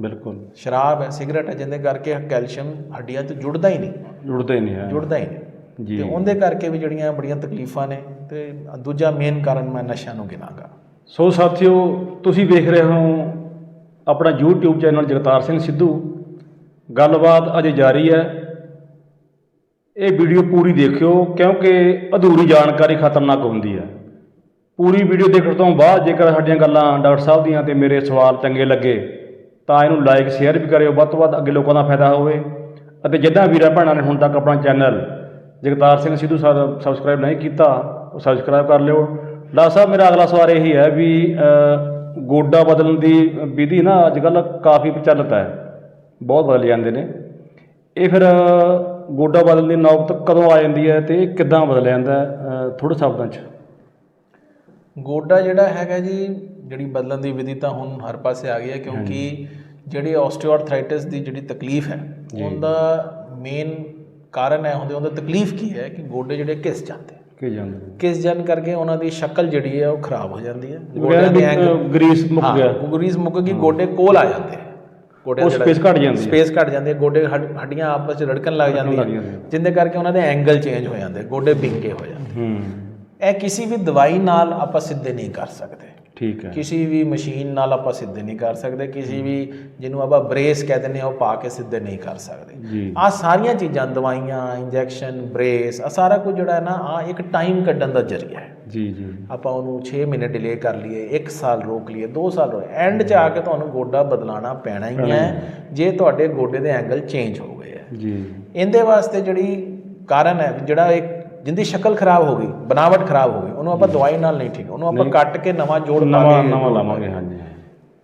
ਬਿਲਕੁਲ। ਸ਼ਰਾਬ ਹੈ ਸਿਗਰਟ ਹੈ ਜਿਹਦੇ ਕਰਕੇ ਕੈਲਸ਼ੀਅਮ ਹੱਡੀਆਂ 'ਚ ਜੁੜਦਾ ਹੀ ਨਹੀਂ। ਜੁੜਦਾ ਹੀ ਨਹੀਂ ਹੈ। ਜੁੜਦਾ ਹੀ ਨਹੀਂ। ਜੀ। ਤੇ ਉਹਦੇ ਕਰਕੇ ਵੀ ਜਿਹੜੀਆਂ ਬੜੀਆਂ ਤਕਲੀਫਾਂ ਨੇ ਤੇ ਦੂਜਾ ਮੇਨ ਕਾਰਨ ਮੈਂ ਨਸ਼ਿਆਂ ਨੂੰ ਗਿਣਾਂਗਾ ਸੋ ਸਾਥੀਓ ਤੁਸੀਂ ਵੇਖ ਰਹੇ ਹੋ ਆਪਣਾ YouTube ਚੈਨਲ ਜਗਤਾਰ ਸਿੰਘ ਸਿੱਧੂ। ਗੱਲਬਾਤ ਅਜੇ ਜਾਰੀ ਹੈ। ਇਹ ਵੀਡੀਓ ਪੂਰੀ ਦੇਖਿਓ, ਕਿਉਂਕਿ ਅਧੂਰੀ ਜਾਣਕਾਰੀ ਖਤਰਨਾਕ ਹੁੰਦੀ ਹੈ। ਪੂਰੀ ਵੀਡੀਓ ਦੇਖਣ ਤੋਂ ਬਾਅਦ ਜੇਕਰ ਸਾਡੀਆਂ ਗੱਲਾਂ ਡਾਕਟਰ ਸਾਹਿਬ ਦੀਆਂ ਤੇ ਮੇਰੇ ਸਵਾਲ ਚੰਗੇ ਲੱਗੇ, ਤਾਂ ਇਹਨੂੰ ਲਾਈਕ ਸ਼ੇਅਰ ਵੀ ਕਰਿਓ। ਵੱਧ ਤੋਂ ਵੱਧ ਅੱਗੇ ਲੋਕਾਂ ਦਾ ਫਾਇਦਾ ਹੋਵੇ। ਅਤੇ ਜਿੱਦਾਂ ਵੀਰਾਂ ਭੈਣਾਂ ਨੇ ਹੁਣ ਤੱਕ ਆਪਣਾ channel Jagtar Singh Sidhu sir subscribe ਨਹੀਂ ਕੀਤਾ, ਉਹ ਸਬਸਕ੍ਰਾਈਬ ਕਰ ਲਿਓ। ਡਾਕਟਰ ਸਾਹਿਬ, ਮੇਰਾ ਅਗਲਾ ਸਵਾਲ ਇਹੀ ਹੈ ਵੀ ਗੋਡਾ ਬਦਲਣ ਦੀ ਵਿਧੀ ਨਾ ਅੱਜ ਕੱਲ੍ਹ ਕਾਫੀ ਪ੍ਰਚਲਿਤ ਹੈ। ਬਹੁਤ ਬਦਲ ਜਾਂਦੇ ਨੇ। ਇਹ ਫਿਰ ਗੋਡਾ ਬਦਲਣ ਦੀ ਨੌਬਤ ਕਦੋਂ ਆ ਜਾਂਦੀ ਹੈ ਤੇ ਇਹ ਕਿੱਦਾਂ ਬਦਲ ਜਾਂਦਾ ਥੋੜੇ ਸ਼ਬਦਾਂ 'ਚ। ਗੋਡਾ ਜਿਹੜਾ ਹੈਗਾ ਜੀ ਜਿਹੜੀ ਬਦਲਣ ਦੀ ਵਿਧੀ ਤਾਂ ਹੁਣ ਹਰ ਪਾਸੇ ਆ ਗਈ ਹੈ ਕਿਉਂਕਿ ਜਿਹੜੀ ਆਸਟੀਓਆਰਥਰਾਈਟਿਸ ਦੀ ਜਿਹੜੀ ਤਕਲੀਫ ਹੈ ਉਹਦਾ ਮੇਨ ਕਾਰਨ ਹੈ ਹੁੰਦੇ ਉਹਦਾ ਤਕਲੀਫ ਕੀ ਹੈ ਕਿ ਗੋਡੇ ਜਿਹੜੇ ਘਿਸ ਜਾਂਦੇ ਕੀ ਜਾਂਦੇ ਕਿਸ ਜਨ ਕਰਕੇ ਉਹਨਾਂ ਦੀ ਸ਼ਕਲ ਜਿਹੜੀ ਹੈ ਉਹ ਖਰਾਬ ਹੋ ਜਾਂਦੀ ਹੈ। ਗੋਡਿਆਂ ਦੇ angle- ਗਰੀਸ ਮੁੱਕ ਗਿਆ। ਗਰੀਸ ਮੁੱਕ ਗਈ ਗੋਡੇ ਕੋਲ ਆ ਜਾਂਦੇ। ਗੋਡਿਆਂ ਦੇ space ਘੱਟ ਜਾਂਦੀ ਹੈ। ਸਪੇਸ ਘਟ ਜਾਂਦੀ ਹੈ ਗੋਡੇ ਹੱਡ- ਹੱਡੀਆਂ ਆਪਸ ਵਿੱਚ ਰੜਕਣ ਲੱਗ ਜਾਂਦੀਆਂ। ਜਿੰਦੇ ਕਰਕੇ ਉਹਨਾਂ ਦੇ ਐਂਗਲ ਚੇਂਜ ਹੋ ਜਾਂਦੇ ਗੋਡੇ ਵਿੰਗੇ ਹੋ ਜਾਂਦੇ ਹੂੰ ਇਹ ਕਿਸੇ ਵੀ ਦਵਾਈ ਨਾਲ ਆਪਾਂ ਸਿੱਧੇ ਨਹੀਂ ਕਰ ਸਕਦੇ ਠੀਕ ਹੈ। ਕਿਸੇ ਵੀ ਮਸ਼ੀਨ ਨਾਲ ਆਪਾਂ ਸਿੱਧੇ ਨਹੀਂ ਕਰ ਸਕਦੇ ਕਿਸੇ ਵੀ ਜਿਹਨੂੰ ਆਪਾਂ ਬ੍ਰੇਸ ਕਹਿ ਦਿੰਦੇ ਆ ਉਹ ਪਾ ਕੇ ਸਿੱਧੇ ਨਹੀਂ ਕਰ ਸਕਦੇ। ਆ ਸਾਰੀਆਂ ਚੀਜ਼ਾਂ ਦਵਾਈਆਂ ਇੰਜੈਕਸ਼ਨ ਬ੍ਰੇਸ ਆ ਸਾਰਾ ਕੁਝ ਜਿਹੜਾ ਹੈ ਨਾ ਆ ਇੱਕ ਟਾਈਮ ਕੱਢਣ ਦਾ ਜ਼ਰੀਆ ਹੈ। ਜੀ ਜੀ। ਆਪਾਂ ਉਹਨੂੰ 6 ਮਹੀਨੇ ਡਿਲੇ ਕਰ ਲਈਏ 1 ਸਾਲ ਰੋਕ ਲਈਏ 2 ਸਾਲ ਰੋਕ ਐਂਡ 'ਚ ਆ ਕੇ ਤੁਹਾਨੂੰ ਗੋਡਾ ਬਦਲਾਣਾ ਪੈਣਾ ਹੀ ਹੈ ਜੇ ਤੁਹਾਡੇ ਗੋਡੇ ਦੇ ਐਂਗਲ ਚੇਂਜ ਹੋ ਗਏ ਹੈ। ਜੀ। ਇਹਦੇ ਵਾਸਤੇ ਜਿਹੜੀ ਕਾਰਨ ਹੈ ਜਿਹੜਾ ਇੱਕ ਜਿੰਦੀ ਸ਼ਕਲ ਖਰਾਬ ਹੋ ਗਈ ਬਣਾਵਟ ਖਰਾਬ ਹੋ ਗਈ ਉਹਨੂੰ ਆਪਾਂ ਦਵਾਈ ਨਾਲ ਨਹੀਂ ਠੀਕ ਉਹਨੂੰ ਆਪਾਂ ਕੱਟ ਕੇ ਨਵਾਂ ਜੋੜ ਕੇ ਨਵਾਂ ਲਾਵਾਂਗੇ ਹਾਂਜੀ।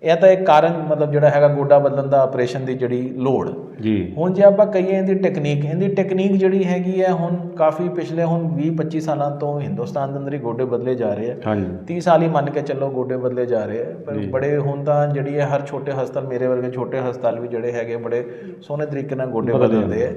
ਇਹ ਤਾਂ ਇੱਕ ਕਾਰਨ ਮਤਲਬ ਜਿਹੜਾ ਹੈਗਾ ਗੋਡਾ ਬਦਲਣ ਦਾ ਆਪਰੇਸ਼ਨ ਦੀ ਜਿਹੜੀ ਲੋੜ। ਜੀ। ਹੁਣ ਜੇ ਆਪਾਂ ਕਹੀਏ ਇਹਦੀ ਟੈਕਨੀਕ ਇਹਦੀ ਟੈਕਨੀਕ ਜਿਹੜੀ ਹੈਗੀ ਹੈ ਹੁਣ ਕਾਫੀ ਪਿਛਲੇ ਹੁਣ 20 25 ਸਾਲਾਂ ਤੋਂ ਹਿੰਦੁਸਤਾਨ ਦੇ ਅੰਦਰ ਹੀ ਗੋਡੇ ਬਦਲੇ ਜਾ ਰਹੇ ਆ। ਹਾਂਜੀ। 30 ਸਾਲ ਹੀ ਮੰਨ ਕੇ ਚੱਲੋ ਗੋਡੇ ਬਦਲੇ ਜਾ ਰਹੇ ਆ। ਪਰ ਬੜੇ ਹੁਣ ਤਾਂ ਜਿਹੜੀ ਹੈ ਹਰ ਛੋਟੇ ਹਸਪਤਾਲ ਮੇਰੇ ਵਰਗੇ ਛੋਟੇ ਹਸਪਤਾਲ ਵੀ ਜਿਹੜੇ ਹੈਗੇ ਬੜੇ ਸੋਹਣੇ ਤਰੀਕੇ ਨਾਲ ਗੋਡੇ ਬਦਲਦੇ ਆ।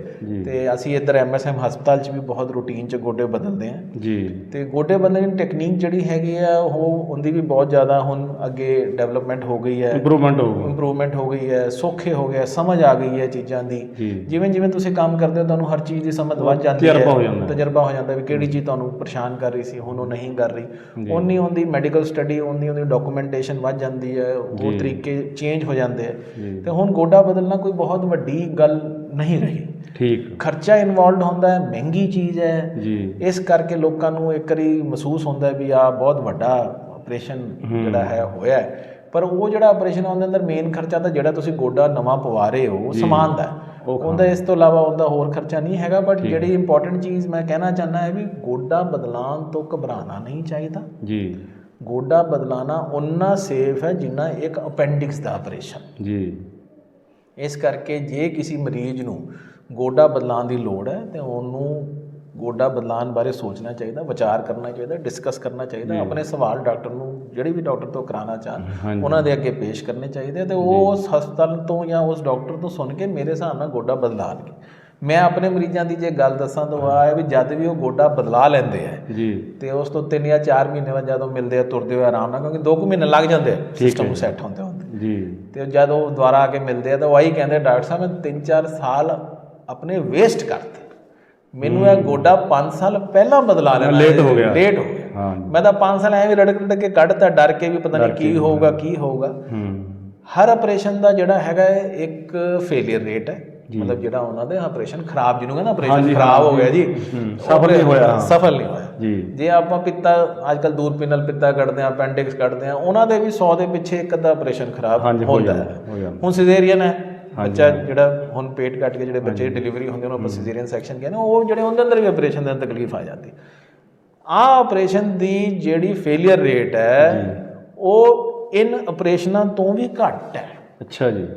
ਤੇ ਅਸੀਂ ਇੱਧਰ ਐਮਐਸਐਮ ਹਸਪਤਾਲ 'ਚ ਵੀ ਬਹੁਤ ਰੂਟੀਨ 'ਚ ਗੋਡੇ ਬਦਲਦੇ ਆ। ਜੀ। ਤੇ ਗੋਡੇ ਬਦਲਣ ਦੀ ਟੈਕਨੀਕ ਜਿਹੜੀ ਹੈਗੀ ਆ ਉਹ ਉਹਦੀ ਵੀ ਬਹੁਤ ਜ਼ਿਆਦਾ ਹੁਣ ਅੱਗੇ ਡਿਵੈਲਪਮੈਂਟ ਹੋ ਗਈ ਹੈ। ਇੰਪਰੂਵਮੈਂਟ ਹੋਊਗਾ ਇੰਪਰੂਵਮੈਂਟ ਹੋ ਗਈ ਹੈ ਸੌਖੇ ਹੋ ਗਿਆ ਸਮਝ ਆ ਗਈ ਹੈ ਚੀਜ਼ਾਂ ਦੀ। ਜਿਵੇਂ ਜਿਵੇਂ ਤੁਸੀਂ ਕੰਮ ਕਰਦੇ ਹੋ ਤੁਹਾਨੂੰ ਹਰ ਚੀਜ਼ ਦੀ ਸਮਝ ਵੱਧ ਜਾਂਦੀ ਹੈ। ਤਜਰਬਾ ਹੋ ਜਾਂਦਾ ਹੈ। ਹੋ ਵੀ ਕਿਹੜੀ ਚੀਜ਼ ਤੁਹਾਨੂੰ ਪਰੇਸ਼ਾਨ ਕਰ ਰਹੀ ਸੀ ਹੁਣ ਉਹ ਨਹੀਂ ਕਰ ਰਹੀ। ਉਨੀ ਉਹਦੀ ਮੈਡੀਕਲ ਸਟੱਡੀ ਉਨੀ ਉਹਦੀ ਡਾਕੂਮੈਂਟੇਸ਼ਨ ਵੱਧ ਜਾਂਦੀ ਹੈ ਉਹ ਤਰੀਕੇ ਚੇਂਜ ਹੋ ਜਾਂਦੇ ਤੇ ਹੁਣ ਗੋਡਾ ਬਦਲਣਾ ਕੋਈ ਬਹੁਤ ਵੱਡੀ ਗੱਲ ਨਹੀਂ ਰਹੀ। ਠੀਕ। ਖਰਚਾ ਇਨਵੋਲਡ ਹੁੰਦਾ ਹੈ ਮਹਿੰਗੀ ਚੀਜ਼ ਹੈ। ਜੀ। ਇਸ ਕਰਕੇ ਲੋਕਾਂ ਨੂੰ ਇੱਕ ਵਾਰੀ ਮਹਿਸੂਸ ਹੁੰਦਾ ਹੈ ਵੀ ਆ ਬਹੁਤ ਵੱਡਾ ਆਪਰੇਸ਼ਨ ਜਿਹੜਾ ਹੈ ਹੋਇਆ ਹੈ। ਪਰ ਉਹ ਜਿਹੜਾ ਆਪਰੇਸ਼ਨ ਉਹਦੇ ਅੰਦਰ ਮੇਨ ਖਰਚਾ ਤਾਂ ਜਿਹੜਾ ਤੁਸੀਂ ਗੋਡਾ ਨਵਾਂ ਪਵਾ ਰਹੇ ਹੋ ਉਹ ਸਮਾਨ ਦਾ ਉਹਦਾ ਇਸ ਤੋਂ ਇਲਾਵਾ ਉਹਦਾ ਹੋਰ ਖਰਚਾ ਨਹੀਂ ਹੈਗਾ ਬਟ ਜਿਹੜੀ ਇੰਪੋਰਟੈਂਟ ਚੀਜ਼ ਮੈਂ ਕਹਿਣਾ ਚਾਹੁੰਦਾ ਹੈ ਵੀ ਗੋਡਾ ਬਦਲਾਉਣ ਤੋਂ ਘਬਰਾਉਣਾ ਨਹੀਂ ਚਾਹੀਦਾ। ਜੀ। ਗੋਡਾ ਬਦਲਾਣਾ ਉਨਾ ਸੇਫ ਹੈ ਜਿੰਨਾ ਇੱਕ ਅਪੈਂਡਿਕਸ ਦਾ ਆਪਰੇਸ਼ਨ ਜੀ। ਇਸ ਕਰਕੇ ਜੇ ਕਿਸੇ ਮਰੀਜ਼ ਨੂੰ ਗੋਡਾ ਬਦਲਾਉਣ ਦੀ ਲੋੜ ਹੈ ਤੇ ਉਹਨੂੰ ਗੋਡਾ ਬਦਲਾਉਣ ਬਾਰੇ ਸੋਚਣਾ ਚਾਹੀਦਾ ਵਿਚਾਰ ਕਰਨਾ ਚਾਹੀਦਾ ਡਿਸਕਸ ਕਰਨਾ ਚਾਹੀਦਾ ਆਪਣੇ ਸਵਾਲ ਡਾਕਟਰ ਨੂੰ ਜਿਹੜੇ ਵੀ ਡਾਕਟਰ ਤੋਂ ਕਰਾਉਣਾ ਚਾਹਣ ਹਾਂਜੀ। ਉਹਨਾਂ ਦੇ ਅੱਗੇ ਪੇਸ਼ ਕਰਨੇ ਚਾਹੀਦੇ ਤੇ ਉਹ ਉਸ ਹਸਪਤਾਲ ਤੋਂ ਜਾਂ ਉਸ ਡਾਕਟਰ ਤੋਂ ਸੁਣ ਕੇ ਮੇਰੇ ਹਿਸਾਬ ਨਾਲ ਗੋਡਾ ਬਦਲਾਣਗੇ। ਮੈਂ ਆਪਣੇ ਮਰੀਜ਼ਾਂ ਦੀ ਜੇ ਗੱਲ ਦੱਸਾਂ ਤਾਂ ਉਹ ਹੈ ਵੀ ਜਦ ਵੀ ਉਹ ਗੋਡਾ ਬਦਲਾ ਲੈਂਦੇ ਆ ਜੀ। ਤੇ ਉਸ ਤੋਂ ਤਿੰਨ ਜਾਂ ਚਾਰ ਮਹੀਨੇ ਬਾਅਦ ਜਦੋਂ ਮਿਲਦੇ ਆ ਤੁਰਦੇ ਹੋਏ ਆਰਾਮ ਨਾਲ ਕਿਉਂਕਿ 2 ਕੁ ਮਹੀਨੇ ਲੱਗ ਜਾਂਦੇ ਆ ਸਿਸਟਮ ਨੂੰ ਸੈੱਟ ਹੁੰਦੇ ਹੁੰਦੇ ਜੀ। ਤੇ ਜਦ ਉਹ ਦੁਬਾਰਾ ਆ ਕੇ ਮਿਲਦੇ ਆ ਤਾਂ ਉਹ ਆਹੀ ਕਹਿੰਦੇ ਡਾਕਟਰ ਸਾਹਿਬ ਮੈਂ 3-4 ਸਾਲ ਆਪਣੇ ਵੇਸਟ ਕਰਤੇ। ਮੈਨੂੰ ਇਹ ਗੋਡਾ 5 ਸਾਲ ਪਹਿਲਾਂ ਬਦਲਾ ਲੈਣਾ ਲੇਟ ਹੋ ਗਿਆ। ਲੇਟ ਹੋ ਗਿਆ। ਹਾਂ। ਮੈਂ ਤਾਂ 5 ਸਾਲ ਐਵੇਂ ਰੜਕ ਰੜਕ ਕੇ ਕੱਢਤਾ ਡਰ ਕੇ ਵੀ ਪਤਾ ਨਹੀਂ ਕੀ ਹੋਊਗਾ ਕੀ ਹੋਊਗਾ। ਹਰ ਆਪਰੇਸ਼ਨ ਦਾ ਜਿਹੜਾ ਹੈਗਾ ਇੱਕ ਫੇਲਿਅਰ ਰੇਟ ਹੈ। ਮਤਲਬ ਜਿਹੜਾ ਉਹਨਾਂ ਦੇ ਆਪਰੇਸ਼ਨ ਖਰਾਬ ਜਿਹਨੂੰ ਕਹਿੰਦਾ ਆਪਰੇਸ਼ਨ ਖਰਾਬ ਹੋ ਗਿਆ ਜੀ। ਸਫਲ ਨਹੀਂ ਹੋਇਆ। ਸਫਲ ਨਹੀਂ ਹੋਇਆ। ਜੀ। ਜੇ ਆਪਾਂ ਪਿੱਤਾ ਅੱਜ ਕੱਲ ਦੂਰਬੀਨ ਨਾਲ ਪਿੱਤਾ ਕੱਢਦੇ ਆ ਅਪੈਂਡਿਕਸ ਕੱਢਦੇ ਆ ਉਹਨਾਂ ਦੇ ਵੀ 100 ਦੇ ਪਿੱਛੇ ਇੱਕ ਅੱਧਾ ਆਪਰੇਸ਼ਨ ਖਰਾਬ ਹੁੰਦਾ ਜਾਂਦਾ, ਹੈ। ਹੁਣ ਸਿਜ਼ੇਰੀਅਨ ਹੈ। ਬੱਚਾ ਜਿਹੜਾ ਹੁਣ ਪੇਟ ਕੱਟ ਕੇ ਜਿਹੜੇ ਬੱਚੇ ਡਿਲੀਵਰੀ ਹੁੰਦੇ ਉਹਨਾਂ ਆਪਾਂ ਸਿਜ਼ੇਰੀਅਨ ਸੈਕਸ਼ਨ ਕਹਿੰਦੇ ਉਹ ਜਿਹੜੇ ਉਹਦੇ ਅੰਦਰ ਵੀ ਆਪਰੇਸ਼ਨ ਦੇ ਅੰਦਰ ਤਕਲੀਫ ਆ ਜਾਂਦੀ। ਆ ਆਪਰੇਸ਼ਨ ਦੀ ਜਿਹੜੀ ਫੇਲਿਅਰ ਰੇਟ ਹੈ ਉਹ ਇਨ ਆਪਰੇਸ਼ਨਾਂ ਤੋਂ ਵੀ ਘੱਟ ਹੈ। ਅੱਛਾ ਜੀ।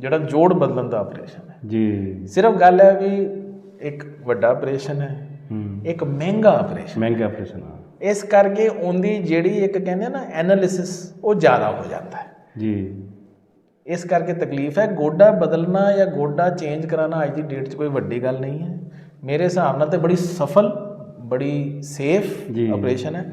ਜਿਹੜਾ ਜੋੜ ਬਦਲਣ ਦਾ ਆਪਰੇਸ਼ਨ ਹੈ। ਜੀ। ਸਿਰਫ ਗੱਲ ਹੈ ਵੀ ਇੱਕ ਵੱਡਾ ਆਪਰੇਸ਼ਨ ਹੈ ਇੱਕ ਮਹਿੰਗਾ ਆਪਰੇਸ਼ਨ ਮਹਿੰਗਾ ਆਪਰੇਸ਼ਨ ਇਸ ਕਰਕੇ ਉਹਦੀ ਜਿਹੜੀ ਇੱਕ ਕਹਿੰਦੇ ਨਾ ਐਨਾਲਿਸਿਸ ਉਹ ਜ਼ਿਆਦਾ ਹੋ ਜਾਂਦਾ ਹੈ। ਜੀ। ਇਸ ਕਰਕੇ ਤਕਲੀਫ ਹੈ। ਗੋਡਾ ਬਦਲਣਾ ਜਾਂ ਗੋਡਾ ਚੇਂਜ ਕਰਾਉਣਾ ਅੱਜ ਦੀ ਡੇਟ 'ਚ ਕੋਈ ਵੱਡੀ ਗੱਲ ਨਹੀਂ ਹੈ। ਮੇਰੇ ਹਿਸਾਬ ਨਾਲ ਤੇ ਬੜੀ ਸਫਲ ਬੜੀ ਸੇਫ। ਆਪਰੇਸ਼ਨ ਹੈ।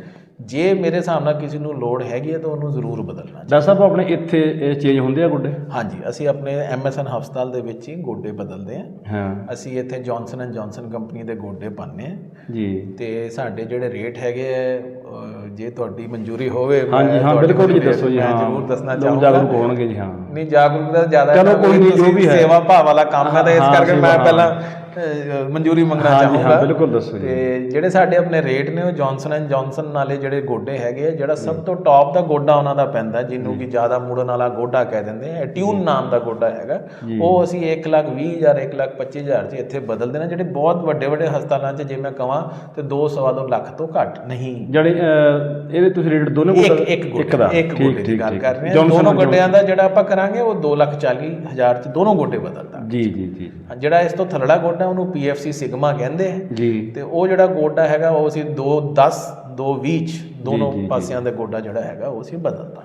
ਜੇ ਮੇਰੇ ਹਿਸਾਬ ਨਾਲ ਕਿਸੇ ਨੂੰ ਲੋੜ ਹੈਗੀ ਹੈ ਤਾਂ ਉਹਨੂੰ ਜ਼ਰੂਰ ਬਦਲਣਾ ਚਾਹੀਦਾ। ਡਾਕਟਰ ਸਾਹਿਬ ਆਪਣੇ ਇੱਥੇ ਇਹ ਚੇਂਜ ਹੁੰਦੇ ਆ ਗੁੱਡੇ? ਹਾਂਜੀ ਅਸੀਂ ਆਪਣੇ ਐਮਐਸਐਨ ਹਸਪਤਾਲ ਦੇ ਵਿੱਚ ਹੀ ਗੋਡੇ ਬਦਲਦੇ ਹਾਂ। ਹਾਂ। ਅਸੀਂ ਇੱਥੇ ਜੌਨਸਨ ਐਂਡ ਜੌਨਸਨ ਕੰਪਨੀ ਦੇ ਗੋਡੇ ਪਾਉਂਦੇ ਹਾਂ। ਜੀ। ਤੇ ਸਾਡੇ ਜਿਹੜੇ ਰੇਟ ਹੈਗੇ ਆ ਜੇ ਤੁਹਾਡੀ ਮਨਜ਼ੂਰੀ ਹੋਵੇ ਹਾਂਜੀ ਹਾਂ ਬਿਲਕੁਲ ਜੀ ਦੱਸੋ ਜੀ ਹਾਂ ਜ਼ਰੂਰ ਦੱਸਣਾ ਚਾਹੂੰਗਾ ਜਾਗਰੂਕ ਹੋਣਗੇ ਜੀ ਹਾਂ ਨਹੀਂ ਜਾਗਰੂਕਤਾ ਜ਼ਿਆਦਾ ਚਲੋ ਕੋਈ ਨਹੀਂ, ਜੋ ਵੀ ਹੈ। ਸੇਵਾ ਭਾਵ ਵਾਲਾ ਕੰਮ ਹੈ ਤਾਂ ਇਸ ਕਰਕੇ ਮੈਂ। ਪਹਿਲਾਂ ਮਨਜ਼ੂਰੀ ਮੰਗਣਾ ਹਾਂ ਜੀ, ਹਾਂ, ਚਾਹੂੰਗਾ ਬਿਲਕੁਲ ਦੱਸੋ ਜੀ। ਤੇ ਜਿਹੜੇ ਸਾਡੇ ਆਪਣੇ ਰੇਟ ਨੇ ਉਹ ਜੌਨਸਨ ਐਂਡ ਜੌਨਸਨ ਨਾਲੇ ਜਿਹੜੇ ਗੋਡੇ ਹੈਗੇ ਆ ਜਿਹੜਾ ਸਭ ਤੋਂ ਟੌਪ ਦਾ ਗੋਡਾ ਉਹਨਾਂ ਦਾ ਪੈਂਦਾ ਜਿਹਨੂੰ ਕਿ ਜ਼ਿਆਦਾ ਮੁੜਨ ਵਾਲਾ ਗੋਡਾ ਕਹਿ ਦਿੰਦੇ ਆ ਟਿਊਨ ਨਾਮ ਦਾ ਗੋਡਾ ਹੈਗਾ। ਉਹ ਅਸੀਂ 1 ਲੱਖ 20 ਹਜ਼ਾਰ 1 ਲੱਖ 25 ਹਜ਼ਾਰ 'ਚ ਇੱਥੇ ਬਦਲਦੇ ਨੇ ਜਿਹੜੇ ਬਹੁਤ ਵੱਡੇ ਵੱਡੇ ਹਸਪਤਾਲਾਂ 'ਚ ਜੇ ਮੈਂ ਕਹਾਂ ਤੇ 2 ਸਵਾ ਦੋ ਲੱਖ ਤੋਂ ਘੱਟ ਨਹੀਂ। ਜਿਹੜੇ ਅਹ, ਇਹਦੇ ਤੁਸੀਂ ਰੇਟ ਦੋਨੋਂ ਇੱਕ ਗੁੱਡੇ ਇੱਕ ਇੱਕ ਗੋਡੇ ਦਾ। ਇੱਕ ਠੀਕ, ਗੋਡੇ ਦੀ ਗੱਲ। ਕਰ ਰਹੇ ਹਾਂ ਦੋਨੋਂ ਐਂਡ ਗੋਡਿਆਂ ਦਾ ਜਿਹੜਾ ਆਪਾਂ ਕਰਾਂਗੇ ਉਹ 2 ਲੱਖ 40 ਹਜ਼ਾਰ 'ਚ ਦੋਨੋਂ ਗੋਡੇ ਬਦਲਦਾ। ਜੀ ਜੀ ਜੀ। ਜਿਹੜਾ ਇਸ ਤੋਂ ਥੱਲੜਾ ਗੋਡਾ ਉਹਨੂੰ PFC ਸਿਗਮਾ ਕਹਿੰਦੇ ਆ ਜੀ। ਤੇ ਉਹ ਜਿਹੜਾ ਗੋਡਾ ਹੈਗਾ ਉਹ ਅਸੀਂ 2 10 2 20 ਚ ਦੋਨੋਂ ਜੀ, ਜੀ। ਪਾਸਿਆਂ ਦਾ ਗੋਡਾ ਜਿਹੜਾ ਹੈਗਾ ਉਹ ਅਸੀਂ ਬਦਲਦਾ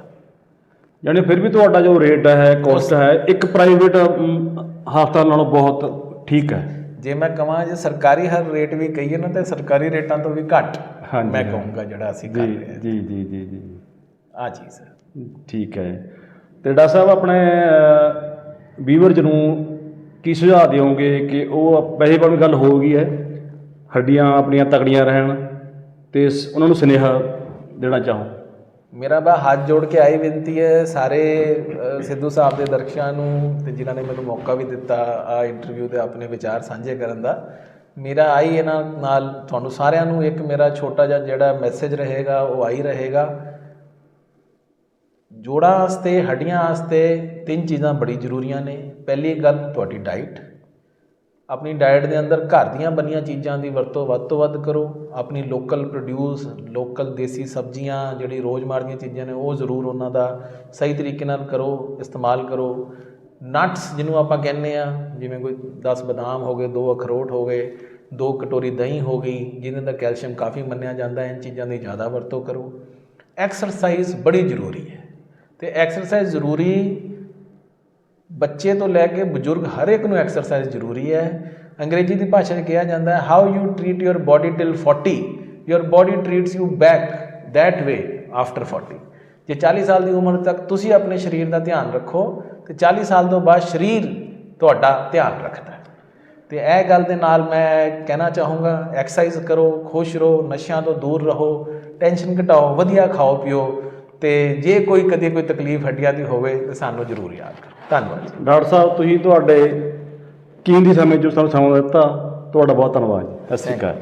ਯਾਨੀ ਫਿਰ ਵੀ ਤੁਹਾਡਾ ਜੋ ਰੇਟ ਹੈ ਕੋਸਟ ਹੈ ਇੱਕ ਪ੍ਰਾਈਵੇਟ ਹਸਪਤਾਲ ਨਾਲੋਂ ਬਹੁਤ ਠੀਕ ਹੈ। ਜੇ ਮੈਂ ਕਹਾਂ ਜੇ ਸਰਕਾਰੀ ਹਰ ਰੇਟ ਵੀ ਕਹੀਏ ਨਾ ਤੇ ਸਰਕਾਰੀ ਰੇਟਾਂ ਤੋਂ ਵੀ ਘੱਟ ਮੈਂ। ਕਹੂੰਗਾ ਜਿਹੜਾ ਅਸੀਂ ਕਰ ਜੀ ਰਹੇ ਹਾਂ। ਜੀ ਜੀ ਜੀ ਜੀ। ਆ ਚੀਜ਼ ਹੈ ਠੀਕ ਹੈ। ਤੇ ਡਾਕਟਰ ਸਾਹਿਬ ਆਪਣੇ ਵੀਵਰਜ ਨੂੰ ਕੀ ਸੁਝਾਅ ਦਿਓਗੇ ਕਿ ਉਹ ਵੈਸੇ ਪਰ ਗੱਲ ਹੋ ਗਈ ਹੈ ਹੱਡੀਆਂ ਆਪਣੀਆਂ ਤਕੜੀਆਂ ਰਹਿਣ ਤੇ ਸ- ਉਹਨਾਂ ਨੂੰ ਸੁਨੇਹਾ ਦੇਣਾ ਚਾਹੋ। ਮੇਰਾ ਬਾ ਹੱਥ ਜੋੜ ਕੇ ਆਈ ਬੇਨਤੀ ਹੈ ਸਾਰੇ ਅ, ਸਿੱਧੂ ਸਾਹਿਬ ਦੇ ਦਰਸ਼ਕਾਂ ਨੂੰ ਤੇ ਜਿਨ੍ਹਾਂ ਨੇ ਮੈਨੂੰ ਮੌਕਾ ਵੀ ਦਿੱਤਾ ਆ ਇੰਟਰਵਿਊ 'ਤੇ ਆਪਣੇ ਵਿਚਾਰ ਸਾਂਝੇ ਕਰਨ ਦਾ। ਮੇਰਾ ਆਈ ਇਹਨਾਂ ਨਾਲ ਤੁਹਾਨੂੰ ਸਾਰਿਆਂ ਨੂੰ ਇੱਕ ਮੇਰਾ ਛੋਟਾ ਜਿਹਾ ਜਿਹੜਾ ਮੈਸੇਜ ਰਹੇਗਾ ਉਹ ਆਈ ਰਹੇਗਾ ਜੋੜਾਂ ਵਾਸਤੇ, ਹੱਡੀਆਂ ਵਾਸਤੇ ਤਿੰਨ ਚੀਜ਼ਾਂ ਬੜੀ ਜ਼ਰੂਰੀਆਂ ਨੇ। ਪਹਿਲੀ ਗੱਲ, ਤੁਹਾਡੀ ਡਾਈਟ ਆਪਣੀ ਡਾਈਟ ਦੇ ਅੰਦਰ ਘਰ ਦੀਆਂ ਬਣੀਆਂ ਚੀਜ਼ਾਂ ਦੀ ਵਰਤੋਂ ਵੱਧ ਤੋਂ ਵੱਧ ਕਰੋ। ਆਪਣੀ ਲੋਕਲ ਪ੍ਰੋਡਿਊਸ ਲੋਕਲ ਦੇਸੀ ਸਬਜ਼ੀਆਂ, ਜਿਹੜੀ ਰੋਜ਼ਮਰ ਦੀਆਂ ਚੀਜ਼ਾਂ ਨੇ, ਉਹ ਜ਼ਰੂਰ ਉਹਨਾਂ ਦਾ ਸਹੀ ਤਰੀਕੇ ਨਾਲ ਕਰੋ, ਇਸਤੇਮਾਲ ਕਰੋ। ਨਟਸ ਜਿਹਨੂੰ ਆਪਾਂ ਕਹਿੰਦੇ ਆ ਜਿਵੇਂ ਕੋਈ 10 ਬਦਾਮ ਹੋ ਗਏ, ਦੋ ਅਖਰੋਟ ਹੋ ਗਏ, ਦੋ ਕਟੋਰੀ ਦਹੀਂ ਹੋ ਗਈ, ਜਿਹਦੇ ਅੰਦਰ ਕੈਲਸ਼ੀਅਮ ਕਾਫੀ ਮੰਨਿਆ ਜਾਂਦਾ ਹੈ ਇਨ ਚੀਜ਼ਾਂ ਦੀ ਜ਼ਿਆਦਾ ਵਰਤੋਂ ਕਰੋ। ਐਕਸਰਸਾਈਜ਼ ਬੜੀ ਜ਼ਰੂਰੀ ਹੈ। ਤੇ ਐਕਸਰਸਾਈਜ਼ ਜ਼ਰੂਰੀ ਬੱਚੇ ਤੋਂ ਲੈ ਕੇ ਬਜ਼ੁਰਗ ਹਰ ਇੱਕ ਨੂੰ ਐਕਸਰਸਾਈਜ਼ ਜ਼ਰੂਰੀ ਹੈ। ਅੰਗਰੇਜ਼ੀ ਦੀ ਭਾਸ਼ਾ 'ਚ ਕਿਹਾ ਜਾਂਦਾ ਹੈ how you treat your body till 40 your body treats you back that way after 40 ਜੇ 40 ਸਾਲ ਦੀ ਉਮਰ ਤੱਕ ਤੁਸੀਂ ਆਪਣੇ ਸਰੀਰ ਦਾ ਧਿਆਨ ਰੱਖੋ, ਤੇ 40 ਸਾਲ ਤੋਂ ਬਾਅਦ ਸਰੀਰ ਤੁਹਾਡਾ ਧਿਆਨ ਰੱਖਦਾ ਹੈ। ਤੇ ਇਹ ਗੱਲ ਦੇ ਨਾਲ ਮੈਂ ਕਹਿਣਾ ਚਾਹੂੰਗਾ ਐਕਸਰਸਾਈਜ਼ ਕਰੋ, ਖੁਸ਼ ਰਹੋ, ਨਸ਼ਿਆਂ ਤੋਂ ਦੂਰ ਰਹੋ ਟੈਨਸ਼ਨ ਘਟਾਓ, ਵਧੀਆ ਖਾਓ ਪੀਓ ਤੇ ਜੇ ਕੋਈ ਕਦੇ ਕੋਈ ਤਕਲੀਫ ਹੱਡੀਆਂ ਦੀ ਹੋਵੇ ਤਾਂ ਸਾਨੂੰ ਜ਼ਰੂਰ ਯਾਦ ਕਰੋ। ਧੰਨਵਾਦ ਡਾਕਟਰ ਸਾਹਿਬ ਤੁਸੀਂ ਤੁਹਾਡੇ ਕੀਮਤੀ ਸਮੇਂ ਚੋਂ ਸਾਨੂੰ ਸਮਾਂ ਦਿੱਤਾ। ਤੁਹਾਡਾ ਬਹੁਤ ਧੰਨਵਾਦ ਜੀ। ਸਤਿ ਸ਼੍ਰੀ ਅਕਾਲ।